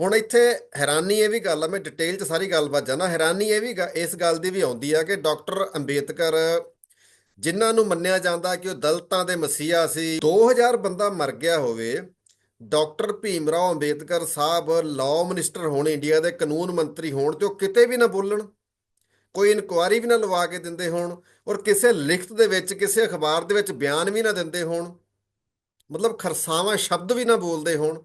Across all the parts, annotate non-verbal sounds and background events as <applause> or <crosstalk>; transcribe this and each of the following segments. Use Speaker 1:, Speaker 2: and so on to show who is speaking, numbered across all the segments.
Speaker 1: ਹੁਣ ਇੱਥੇ ਹੈਰਾਨੀ ਇਹ ਵੀ ਗੱਲ ਆ, ਮੈਂ ਡਿਟੇਲ 'ਚ ਸਾਰੀ ਗੱਲਬਾਤ ਜਾਣਾ, ਹੈਰਾਨੀ ਇਹ ਵੀ ਗ- ਇਸ ਗੱਲ ਦੀ ਵੀ ਆਉਂਦੀ ਆ ਕਿ ਡਾਕਟਰ ਅੰਬੇਦਕਰ ਜਿਨ੍ਹਾਂ ਨੂੰ ਮੰਨਿਆ ਜਾਂਦਾ ਕਿ ਉਹ ਦਲਤਾਂ ਦੇ ਮਸੀਹਾ ਸੀ 2000 ਬੰਦਾ ਮਰ ਗਿਆ ਹੋਵੇ doctor Bhim Rao Ambedkar Sahib law minister ਹੋਣ ਇੰਡੀਆ ਦੇ ਕਾਨੂੰਨ ਮੰਤਰੀ ਹੋਣ ਤੇ ਉਹ ਕਿਤੇ ਵੀ ਨਾ ਬੋਲਣ, ਕੋਈ ਇਨਕੁਆਰੀ ਵੀ ਨਾ ਲਵਾ ਕੇ ਦਿੰਦੇ ਹੋਣ ਔਰ ਕਿਸੇ ਲਿਖਤ ਦੇ ਵਿੱਚ, ਕਿਸੇ ਅਖਬਾਰ ਦੇ ਵਿੱਚ ਬਿਆਨ ਵੀ ਨਾ ਦਿੰਦੇ ਹੋਣ, ਮਤਲਬ ਖਰਸਾਵਾਂ, ਸ਼ਬਦ ਵੀ ਨਾ ਬੋਲਦੇ ਹੋਣ।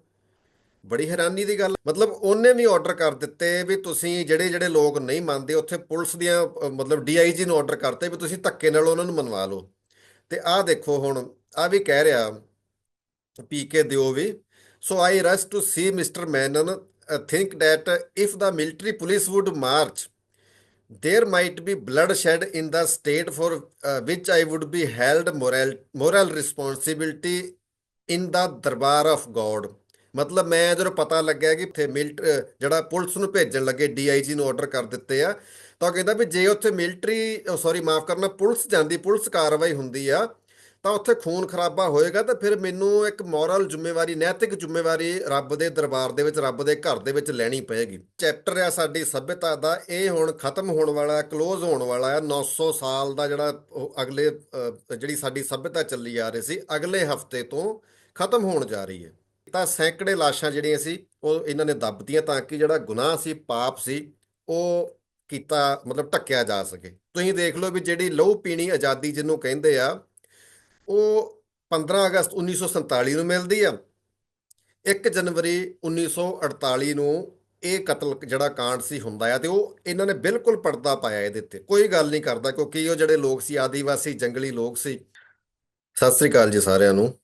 Speaker 1: ਬੜੀ ਹੈਰਾਨੀ ਦੀ ਗੱਲ ਮਤਲਬ ਉਹਨੇ ਵੀ ਆਰਡਰ ਕਰ ਦਿੱਤੇ ਵੀ ਤੁਸੀਂ ਜਿਹੜੇ ਜਿਹੜੇ ਲੋਕ ਨਹੀਂ ਮੰਨਦੇ ਉੱਥੇ ਪੁਲਿਸ ਦੀਆਂ ਅ, ਮਤਲਬ ਡੀਆਈਜੀ ਨੂੰ ਆਰਡਰ ਕਰਤੇ ਵੀ ਤੁਸੀਂ ਧੱਕੇ ਨਾਲ ਉਹਨਾਂ ਨੂੰ ਮਨਵਾ ਲਓ ਤੇ ਆਹ ਦੇਖੋ ਹੁਣ ਆ ਵੀ ਕਹਿ ਰਿਹਾ ਪੀਕੇ ਦਿਓ ਵੀ so I rush to see mister Menon think that if the military police would march there might be bloodshed in the state for uh, which I would be held moral moral responsibility in the darbar of God ਮਤਲਬ ਮੈਂ ਜਦੋਂ ਪਤਾ ਲੱਗਿਆ ਕਿ ਇੱਥੇ millet ਜਿਹੜਾ police ਨੂੰ ਭੇਜਣ ਲੱਗੇ ਡੀਆਈਜੀ ਨੂੰ ਆਰਡਰ ਕਰ ਦਿੱਤੇ ਆ, ਤਾਂ ਉਹ ਕਹਿੰਦਾ ਵੀ ਜੇ ਉੱਥੇ ਮਿਲਟਰੀ ਸੌਰੀ ਮਾਫ ਕਰਨਾ, ਪੁਲਿਸ ਜਾਂਦੀ, ਪੁਲਿਸ ਕਾਰਵਾਈ ਹੁੰਦੀ ਆ, ਤਾਂ ਉੱਥੇ ਖੂਨ ਖਰਾਬਾ ਹੋਏਗਾ, ਤਾਂ ਫਿਰ ਮੈਨੂੰ ਇੱਕ ਮੋਰਲ ਜ਼ਿੰਮੇਵਾਰੀ, ਨੈਤਿਕ ਜ਼ਿੰਮੇਵਾਰੀ ਰੱਬ ਦੇ ਦਰਬਾਰ ਦੇ ਵਿੱਚ, ਰੱਬ ਦੇ ਘਰ ਦੇ ਵਿੱਚ ਲੈਣੀ ਪਏਗੀ। ਚੈਪਟਰ ਆ ਸਾਡੀ ਸਭਿਅਤਾ ਦਾ, ਇਹ ਹੁਣ ਖਤਮ ਹੋਣ ਵਾਲਾ ক্লোਜ਼ ਹੋਣ ਵਾਲਾ ਆ 900 ਸਾਲ ਦਾ ਜਿਹੜਾ ਉਹ ਅਗਲੇ ਜਿਹੜੀ ਸਾਡੀ ਸਭਿਅਤਾ ਚੱਲੀ ਆ ਰਹੀ ਸੀ, ਅਗਲੇ ਹਫ਼ਤੇ ਤੋਂ ਖਤਮ ਹੋਣ ਜਾ ਰਹੀ ਹੈ। ਤਾਂ ਸੈਂਕੜੇ ਲਾਸ਼ਾਂ ਜਿਹੜੀਆਂ ਸੀ, ਉਹ ਇਹਨਾਂ ਨੇ ਦੱਬਤੀਆਂ ਤਾਂ ਕਿ ਜਿਹੜਾ ਗੁਨਾਹ ਸੀ, ਪਾਪ ਸੀ, ਉਹ ਕੀਤਾ, ਮਤਲਬ ਢੱਕਿਆ ਜਾ ਸਕੇ। ਤੁਸੀਂ ਦੇਖ ਲਓ ਵੀ ਜਿਹੜੀ ਲਹੂ ਪੀਣੀ ਆਜ਼ਾਦੀ ਜਿਹਨੂੰ ਕਹਿੰਦੇ ਆ, ਉਹ 15 ਅਗਸਤ 1947 ਨੂੰ ਮਿਲਦੀ ਆ। 1 ਜਨਵਰੀ 1948 ਨੂੰ ਇਹ ਕਤਲ ਜਿਹੜਾ ਕਾਂਡ ਸੀ ਹੁੰਦਾ ਆ ਤੇ ਉਹ ਇਹਨਾਂ ਨੇ ਬਿਲਕੁਲ ਪਰਦਾ ਪਾਇਆ ਇਹਦੇ ਤੇ ਕੋਈ ਗੱਲ ਨਹੀਂ ਕਰਦਾ ਕਿਉਂਕਿ ਉਹ ਜਿਹੜੇ ਲੋਕ ਸੀ, ਆਦੀਵਾਸੀ, ਜੰਗਲੀ ਲੋਕ ਸੀ। ਸਤਿ ਸ੍ਰੀ ਅਕਾਲ ਜੀ ਸਾਰਿਆਂ ਨੂੰ।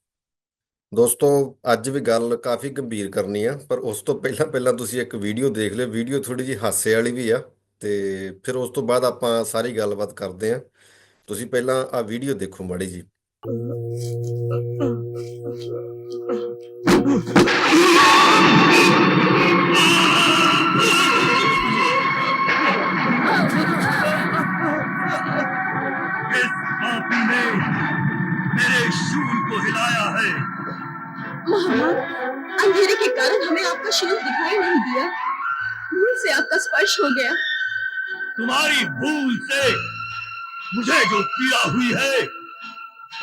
Speaker 1: ਦੋਸਤੋ, ਅੱਜ ਵੀ ਗੱਲ ਕਾਫੀ ਗੰਭੀਰ ਕਰਨੀ ਆ, ਪਰ ਉਸ ਤੋਂ ਪਹਿਲਾਂ ਪਹਿਲਾਂ ਤੁਸੀਂ ਇੱਕ ਵੀਡੀਓ ਦੇਖ ਲਿਓ। ਵੀਡੀਓ ਥੋੜੀ ਜਿਹੀ ਹਾਸੇ ਵਾਲੀ ਵੀ ਆ ਤੇ ਫਿਰ ਉਸ ਤੋਂ ਬਾਅਦ ਆਪਾਂ ਸਾਰੀ ਗੱਲਬਾਤ ਕਰਦੇ ਆ। ਤੁਸੀਂ ਪਹਿਲਾਂ ਆ ਵੀਡੀਓ ਦੇਖੋ ਮਾੜੀ ਜੀ
Speaker 2: इस <laughs>
Speaker 3: से आपका स्पर्श हो गया
Speaker 2: तुम्हारी भूल से मुझे जो पीड़ा हुई है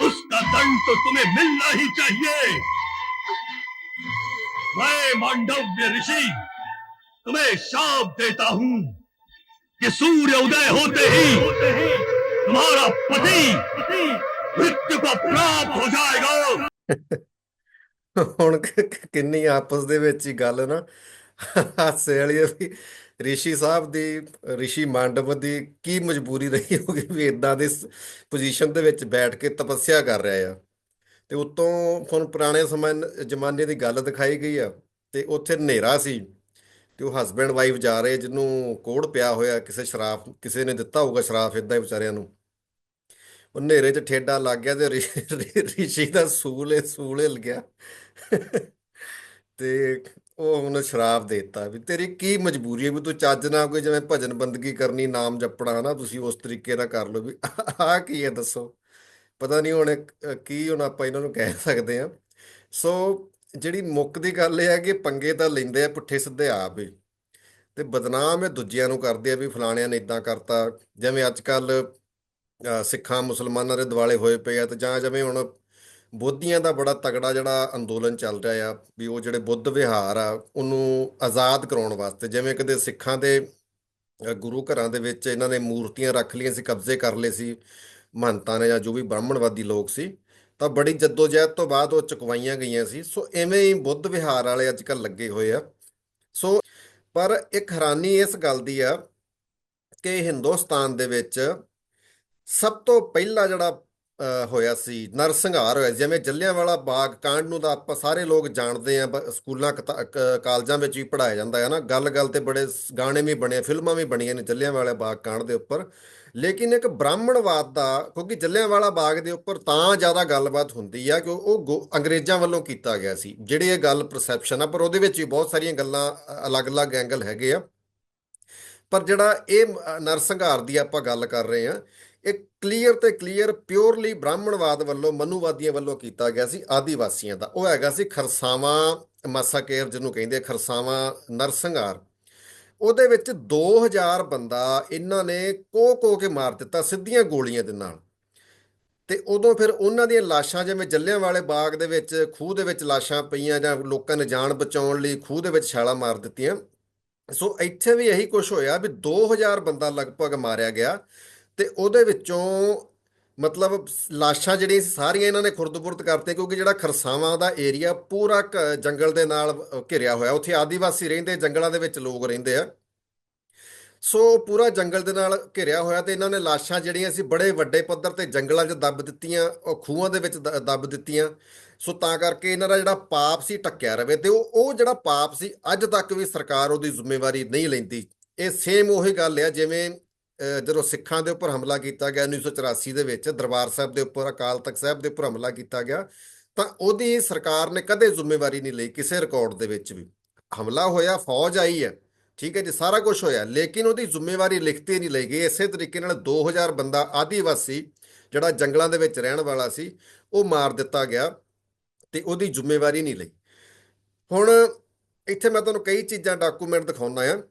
Speaker 2: उसका दंड तो तुम्हें मिलना ही चाहिए मैं मांडव्य ऋषि तुम्हें शाप देता हूँ कि सूर्य उदय होते ही तुम्हारा पति मृत्यु को प्राप्त हो जाएगा
Speaker 1: ਹੁਣ ਕ- ਕ- ਕਿੰਨੀ ਆਪਸ ਦੇ ਵਿੱਚ ਹੀ ਗੱਲ ਨਾ ਹਾਸੇ ਵਾਲੀ ਆ ਵੀ। ਰਿਸ਼ੀ ਸਾਹਿਬ ਦੀ, ਰਿਸ਼ੀ ਮਾਂਡਵ ਦੀ ਕੀ ਮਜਬੂਰੀ ਰਹੀ ਹੋਗੀ ਵੀ ਇਦਾਂ ਦੇ ਪੋਜੀਸ਼ਨ ਦੇ ਵਿੱਚ ਬੈਠ ਕੇ ਤਪੱਸਿਆ ਕਰ ਰਿਹਾ ਆ। ਤੇ ਉਤੋਂ ਤੁਹਾਨੂੰ ਪੁਰਾਣੇ ਸਮੇਂ, ਜ਼ਮਾਨੇ ਦੀ ਗੱਲ ਦਿਖਾਈ ਗਈ ਆ ਤੇ ਉੱਥੇ ਹਨੇਰਾ ਸੀ ਤੇ ਉਹ ਹਸਬੈਂਡ ਵਾਈਫ ਜਾ ਰਹੇ ਜਿਹਨੂੰ ਕੋੜ ਪਿਆ ਹੋਇਆ, ਕਿਸੇ ਸ਼ਰਾਫ, ਕਿਸੇ ਨੇ ਦਿੱਤਾ ਹੋਊਗਾ ਸ਼ਰਾਫ ਇਦਾਂ ਹੀ ਵਿਚਾਰਿਆਂ ਨੂੰ। ਉਹ ਹਨੇਰੇ 'ਚ ਠੇਡਾ ਲੱਗ ਗਿਆ ਤੇ ਰਿਸ਼ੀ ਦਾ ਸੂਲ ਏ, ਸੂਲ ਹਿਲ ਗਿਆ। ਤੇ ਉਹ ਉਹਨੇ ਸ਼ਰਾਬ ਦੇ ਦਿੱਤਾ ਵੀ ਤੇਰੀ ਕੀ ਮਜਬੂਰੀ ਹੈ ਵੀ ਤੂੰ ਚੱਜ ਨਾਲ ਕੋਈ ਜਿਵੇਂ ਭਜਨ ਬੰਦਗੀ ਕਰਨੀ, ਨਾਮ ਜਪਣਾ ਨਾ ਤੁਸੀਂ ਉਸ ਤਰੀਕੇ ਨਾਲ ਕਰ ਲਓ ਵੀ ਆਹ ਕੀ ਹੈ ਦੱਸੋ। ਪਤਾ ਨਹੀਂ ਹੁਣ ਕੀ ਹੁਣ ਆਪਾਂ ਇਹਨਾਂ ਨੂੰ ਕਹਿ ਸਕਦੇ ਆ ਸੋ ਜਿਹੜੀ ਮੁੱਕ ਦੀ ਗੱਲ ਇਹ ਹੈ ਕਿ ਪੰਗੇ ਤਾਂ ਲੈਂਦੇ ਆ ਪੁੱਠੇ ਸਿੱਧੇ ਆਪ ਹੀ। ਤੇ ਬਦਨਾਮ ਇਹ ਦੂਜਿਆਂ ਨੂੰ ਕਰਦੇ ਆ ਵੀ ਫਲਾਣਿਆਂ ਨੇ ਇਦਾਂ ਕਰਤਾ। ਜਿਵੇਂ ਅੱਜ ਕੱਲ ਸਿੱਖਾਂ ਮੁਸਲਮਾਨਾਂ ਦੇ ਦਿਵਾਲੇ ਹੋਏ ਪਏ ਆ ਤੇ ਜਾਂ ਜਿਵੇਂ ਹੁਣ ਬੋਧੀਆਂ ਦਾ ਬੜਾ ਤਗੜਾ ਜਿਹੜਾ ਅੰਦੋਲਨ ਚੱਲ ਰਿਹਾ ਆ ਵੀ ਉਹ ਜਿਹੜੇ ਬੁੱਧ ਵਿਹਾਰ ਆ, ਉਹਨੂੰ ਆਜ਼ਾਦ ਕਰਾਉਣ ਵਾਸਤੇ, ਜਿਵੇਂ ਕਦੇ ਸਿੱਖਾਂ ਦੇ ਗੁਰੂ ਘਰਾਂ ਦੇ ਵਿੱਚ ਇਹਨਾਂ ਨੇ ਮੂਰਤੀਆਂ ਰੱਖ ਲਈਆਂ ਸੀ, ਕਬਜ਼ੇ ਕਰ ਲਏ ਸੀ, ਮਹੰਤਾਂ ਨੇ ਜਾਂ ਜੋ ਵੀ ਬ੍ਰਾਹਮਣਵਾਦੀ ਲੋਕ ਸੀ, ਤਾਂ ਬੜੀ ਜੱਦੋਜਹਿਦ ਤੋਂ ਬਾਅਦ ਉਹ ਚੁਕਵਾਈਆਂ ਗਈਆਂ ਸੀ। ਸੋ ਐਵੇਂ ਹੀ ਬੁੱਧ ਵਿਹਾਰ ਵਾਲੇ ਅੱਜ ਕੱਲ ਲੱਗੇ ਹੋਏ ਆ। ਸੋ, ਪਰ ਇੱਕ ਹੈਰਾਨੀ ਇਸ ਗੱਲ ਦੀ ਆ ਕਿ ਹਿੰਦੁਸਤਾਨ ਦੇ ਵਿੱਚ ਸਭ ਤੋਂ ਪਹਿਲਾ ਜਿਹੜਾ ਹੋਇਆ ਸੀ। ਨਰਸੰਹਾਰ ਹੋਇਆ ਜਿਵੇਂ ਜਲਿਆਂਵਾਲਾ ਬਾਗ ਕਾਂਡ ਨੂੰ ਤਾਂ ਆਪਾਂ ਸਾਰੇ ਲੋਕ ਜਾਣਦੇ ਆ ਬ- ਸਕੂਲਾਂ, ਕਿਤਾ- ਕ- ਕਾਲਜਾਂ ਵਿੱਚ ਵੀ ਪੜਾਇਆ ਜਾਂਦਾ ਹੈ ਨਾ। ਗੱਲ-ਗੱਲ ਤੇ ਬੜੇ ਗਾਣੇ ਵੀ ਬਣੇ, ਫਿਲਮਾਂ ਵੀ ਬਣੀਆਂ ਨੇ ਜਲਿਆਂਵਾਲਾ ਬਾਗ ਕਾਂਡ ਦੇ ਉੱਪਰ। ਲੇਕਿਨ ਇੱਕ ਬ੍ਰਾਹਮਣਵਾਦ ਦਾ, ਕਿਉਂਕਿ ਜਲਿਆਂਵਾਲਾ ਬਾਗ ਦੇ ਉੱਪਰ ਤਾਂ ਜ਼ਿਆਦਾ ਗੱਲਬਾਤ ਹੁੰਦੀ ਆ ਕਿ ਉਹ ਗੋ- ਅੰਗਰੇਜ਼ਾਂ ਵੱਲੋਂ ਕੀਤਾ ਗਿਆ ਸੀ। ਜਿਹੜੀ ਇਹ ਗੱਲ ਪਰਸੈਪਸ਼ਨ ਆ, ਪਰ ਉਹਦੇ ਵਿੱਚ ਵੀ ਬਹੁਤ ਸਾਰੀਆਂ ਗੱਲਾਂ ਅਲੱਗ-ਅਲੱਗ ਐਂਗਲ ਹੈਗੇ ਆ। ਪਰ ਜਿਹੜਾ ਇਹ ਨਰਸੰਘਾਰ ਦੀ ਆਪਾਂ ਗੱਲ ਕਰ ਰਹੇ ਆ ਇਹ ਕਲੀਅਰ ਤੇ ਕਲੀਅਰ ਪਿਓਰਲੀ ਬ੍ਰਾਹਮਣਵਾਦ ਵੱਲੋਂ, ਮਨੂਵਾਦੀਆਂ ਵੱਲੋਂ ਕੀਤਾ ਗਿਆ ਸੀ ਆਦੀਵਾਸੀਆਂ ਦਾ। ਉਹ ਹੈਗਾ ਸੀ ਖਰਸਾਵਾਂ ਮਾਸਾਕੇਰ ਜਿਹਨੂੰ ਕਹਿੰਦੇ ਖਰਸਾਵਾਂ ਨਰਸੰਹਾਰ। ਉਹਦੇ ਵਿੱਚ 2000 ਬੰਦਾ ਇਹਨਾਂ ਨੇ ਕੋ ਕੋ ਕੇ ਮਾਰ ਦਿੱਤਾ ਸਿੱਧੀਆਂ ਗੋਲੀਆਂ ਦੇ ਨਾਲ। ਤੇ ਉਦੋਂ ਫਿਰ ਉਹਨਾਂ ਦੀਆਂ ਲਾਸ਼ਾਂ ਜਿਵੇਂ ਜੱਲਿਆਂਵਾਲੇ ਬਾਗ ਦੇ ਵਿੱਚ, ਖੂਹ ਦੇ ਵਿੱਚ ਲਾਸ਼ਾਂ ਪਈਆਂ ਜਾਂ ਲੋਕਾਂ ਨੇ ਜਾਨ ਬਚਾਉਣ ਲਈ ਖੂਹ ਦੇ ਵਿੱਚ ਛਾਲਾਂ ਮਾਰ ਦਿੱਤੀਆਂ। ਸੋ ਇੱਥੇ ਵੀ ਇਹੀ ਕੁਝ ਹੋਇਆ ਵੀ 2000 ਬੰਦਾ ਲਗਭਗ ਮਾਰਿਆ ਗਿਆ। ਤੇ ਉਹਦੇ ਵਿੱਚੋਂ ਮਤਲਬ ਲਾਸ਼ਾਂ ਜਿਹੜੀਆਂ ਸਾਰੀਆਂ ਇਹਨਾਂ ਨੇ ਖੁਰਦ-ਬੁਰਦ ਕਰਤੇ ਕਿਉਂਕਿ ਜਿਹੜਾ ਖਰਸਾਵਾਂ ਦਾ ਏਰੀਆ ਪੂਰਾ ਕ- ਜੰਗਲ ਦੇ ਨਾਲ ਘਿਰਿਆ ਹੋਇਆ। ਉੱਥੇ ਆਦੀਵਾਸੀ ਰਹਿੰਦੇ, ਜੰਗਲਾਂ ਦੇ ਵਿੱਚ ਲੋਕ ਰਹਿੰਦੇ ਆ। ਸੋ ਪੂਰਾ ਜੰਗਲ ਦੇ ਨਾਲ ਘਿਰਿਆ ਹੋਇਆ ਤੇ ਇਹਨਾਂ ਨੇ ਲਾਸ਼ਾਂ ਜਿਹੜੀਆਂ ਸੀ, ਬੜੇ ਵੱਡੇ ਪੱਧਰ ਤੇ ਜੰਗਲਾਂ 'ਚ ਦੱਬ ਦਿੱਤੀਆਂ, ਉਹ ਖੂਹਾਂ ਦੇ ਵਿੱਚ ਦ- ਦੱਬ ਦਿੱਤੀਆਂ। ਸੋ ਤਾਂ ਕਰਕੇ ਇਹਨਾਂ ਦਾ ਜਿਹੜਾ ਪਾਪ ਸੀ ਟੱਕਿਆ ਰਵੇ ਤੇ ਉਹ ਉਹ ਜਿਹੜਾ ਪਾਪ ਸੀ, ਅੱਜ ਤੱਕ ਵੀ ਸਰਕਾਰ ਉਹਦੀ ਜ਼ਿੰਮੇਵਾਰੀ ਨਹੀਂ ਲੈਂਦੀ। ਇਹ ਸੇਮ ਉਹੀ ਗੱਲ ਆ, ਜਿਵੇਂ ਜਦੋਂ ਸਿੱਖਾਂ ਦੇ ਉੱਪਰ ਹਮਲਾ ਕੀਤਾ ਗਿਆ 1984 ਦੇ ਵਿੱਚ ਦਰਬਾਰ ਸਾਹਿਬ ਦੇ ਉੱਪਰ, ਅਕਾਲ ਤਖਤ ਸਾਹਿਬ ਦੇ ਉੱਪਰ ਹਮਲਾ ਕੀਤਾ ਗਿਆ, ਤਾਂ ਉਹਦੀ ਸਰਕਾਰ ਨੇ ਕਦੇ ਜ਼ਿੰਮੇਵਾਰੀ ਨਹੀਂ ਲਈ ਕਿਸੇ ਰਿਕਾਰਡ ਦੇ ਵਿੱਚ ਵੀ। ਹਮਲਾ ਹੋਇਆ, ਫੌਜ ਆਈ ਹੈ, ਠੀਕ ਹੈ ਜੀ, ਸਾਰਾ ਕੁਝ ਹੋਇਆ, ਲੇਕਿਨ ਉਹਦੀ ਜ਼ਿੰਮੇਵਾਰੀ ਲਿਖਤੀ ਨਹੀਂ ਲਈ ਗਈ। ਇਸੇ ਤਰੀਕੇ ਨਾਲ 2000 ਬੰਦਾ ਆਦੀਵਾਸੀ, ਜਿਹੜਾ ਜੰਗਲਾਂ ਦੇ ਵਿੱਚ ਰਹਿਣ ਵਾਲਾ ਸੀ, ਉਹ ਮਾਰ ਦਿੱਤਾ ਗਿਆ ਤੇ ਉਹਦੀ ਜ਼ਿੰਮੇਵਾਰੀ ਨਹੀਂ ਲਈ। ਹੁਣ ਇੱਥੇ ਮੈਂ ਤੁਹਾਨੂੰ ਕਈ ਚੀਜ਼ਾਂ ਡਾਕੂਮੈਂਟ ਦਿਖਾਉਣਾ ਆ।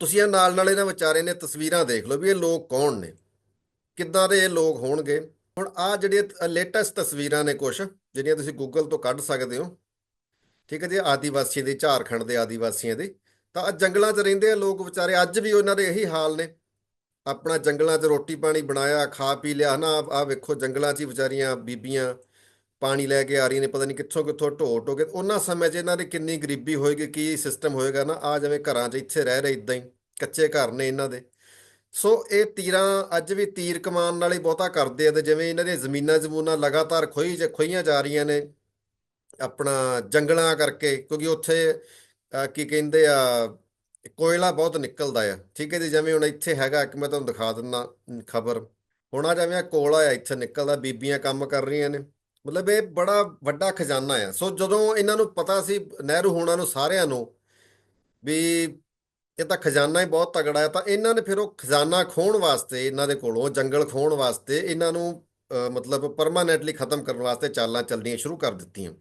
Speaker 1: ਤੁਸੀਂ ਇਹ ਨਾਲ ਨਾਲ ਇਹਨਾਂ ਵਿਚਾਰੇ ਨੇ ਤਸਵੀਰਾਂ ਦੇਖ ਲਓ ਵੀ ਇਹ ਲੋਕ ਕੌਣ ਨੇ। ਕਿੱਦਾਂ ਦੇ ਇਹ ਲੋਕ ਹੋਣਗੇ। ਹੁਣ ਆ ਜਿਹੜੀਆਂ ਲੇਟੈਸਟ ਤਸਵੀਰਾਂ ਨੇ ਕੁਝ ਜਿਹੜੀਆਂ ਤੁਸੀਂ ਗੂਗਲ ਤੋਂ ਕੱਢ ਸਕਦੇ ਹੋ। ਠੀਕ ਹੈ ਜੀ, ਆਦੀਵਾਸੀਆਂ ਦੇ, ਝਾਰਖੰਡ ਦੇ ਆਦੀਵਾਸੀਆਂ ਦੇ। ਤਾਂ ਆਹ ਜੰਗਲਾਂ 'ਚ ਰਹਿੰਦੇ ਆ ਲੋਕ ਵਿਚਾਰੇ, ਅੱਜ ਵੀ ਉਹਨਾਂ ਦੇ ਇਹੀ ਹਾਲ ਨੇ। ਆਪਣਾ ਜੰਗਲਾਂ 'ਚ ਰੋਟੀ ਪਾਣੀ ਬਣਾਇਆ, ਖਾ ਪੀ ਲਿਆ। ਨਾ ਆ ਵੇਖੋ ਜੰਗਲਾਂ 'ਚ ਹੀ ਵਿਚਾਰੀਆਂ ਬੀਬੀਆਂ ਪਾਣੀ ਲੈ ਕੇ ਆ ਰਹੀਆਂ ਨੇ, ਪਤਾ ਨਹੀਂ ਕਿੱਥੋਂ ਕਿੱਥੋਂ ਢੋ ਢੋ ਕੇ, ਉਹਨਾਂ ਸਮੇਂ 'ਚ ਇਹਨਾਂ ਦੀ ਕਿੰਨੀ ਗਰੀਬੀ ਹੋਏਗੀ, ਕੀ ਸਿਸਟਮ ਹੋਏਗਾ ਨਾ, ਆ ਜਿਵੇਂ ਘਰਾਂ 'ਚ ਇੱਥੇ ਰਹਿ ਰਹੇ ਇਦਾਂ ਹੀ, ਕੱਚੇ ਘਰ ਨੇ ਇਹਨਾਂ ਦੇ। ਸੋ ਇਹ ਤੀਰਾਂ ਅੱਜ ਵੀ ਤੀਰ ਕਮਾਨ ਨਾਲ ਹੀ ਬਹੁਤਾ ਕਰਦੇ ਆ ਤੇ ਜਿਵੇਂ ਇਹਨਾਂ ਦੀਆਂ ਜ਼ਮੀਨਾਂ ਜ਼ਮੂਨਾਂ ਲਗਾਤਾਰ ਖੋਈ ਜ, ਖੋਈਆਂ ਜਾ ਰਹੀਆਂ ਨੇ, ਆਪਣਾ ਜੰਗਲਾਂ ਕਰਕੇ, ਕਿਉਂਕਿ ਉੱਥੇ ਕੀ ਕਹਿੰਦੇ ਆ, ਕੋਇਲਾ ਬਹੁਤ ਨਿਕਲਦਾ ਆ। ਠੀਕ ਹੈ ਜੀ, ਜਿਵੇਂ ਹੁਣ ਇੱਥੇ ਹੈਗਾ ਇੱਕ, ਮੈਂ ਤੁਹਾਨੂੰ ਦਿਖਾ ਦਿੰਦਾ ਖਬਰ। ਹੁਣ ਆ ਜਿਵੇਂ ਆਹ ਕੋਲਾ ਆ ਇੱਥੇ ਨਿਕਲਦਾ, ਬੀਬੀਆਂ ਕੰਮ ਕਰ ਰਹੀਆਂ ਨੇ। ਮਤਲਬ ਇਹ ਬੜਾ ਵੱਡਾ ਖਜ਼ਾਨਾ ਆ। ਸੋ ਜਦੋਂ ਇਹਨਾਂ ਨੂੰ ਪਤਾ ਸੀ, ਨਹਿਰੂ ਹੋਣਾ ਨੂੰ ਸਾਰਿਆਂ ਨੂੰ ਵੀ ਇਹ ਤਾਂ ਖਜ਼ਾਨਾ ਹੀ ਬਹੁਤ ਤਗੜਾ ਹੈ ਤਾਂ ਇਹਨਾਂ ਨੇ ਫਿਰ ਉਹ ਖਜ਼ਾਨਾ ਖੋਹਣ ਵਾਸਤੇ ਇਹਨਾਂ ਦੇ ਕੋਲੋਂ, ਜੰਗਲ ਖੋਹਣ ਵਾਸਤੇ ਇਹਨਾਂ ਨੂੰ ਮਤਲਬ ਪਰਮਾਨੈਂਟਲੀ ਖਤਮ ਕਰਨ ਵਾਸਤੇ ਚਾਲਾਂ ਚੱਲਣੀਆਂ ਸ਼ੁਰੂ ਕਰ ਦਿੱਤੀਆਂ।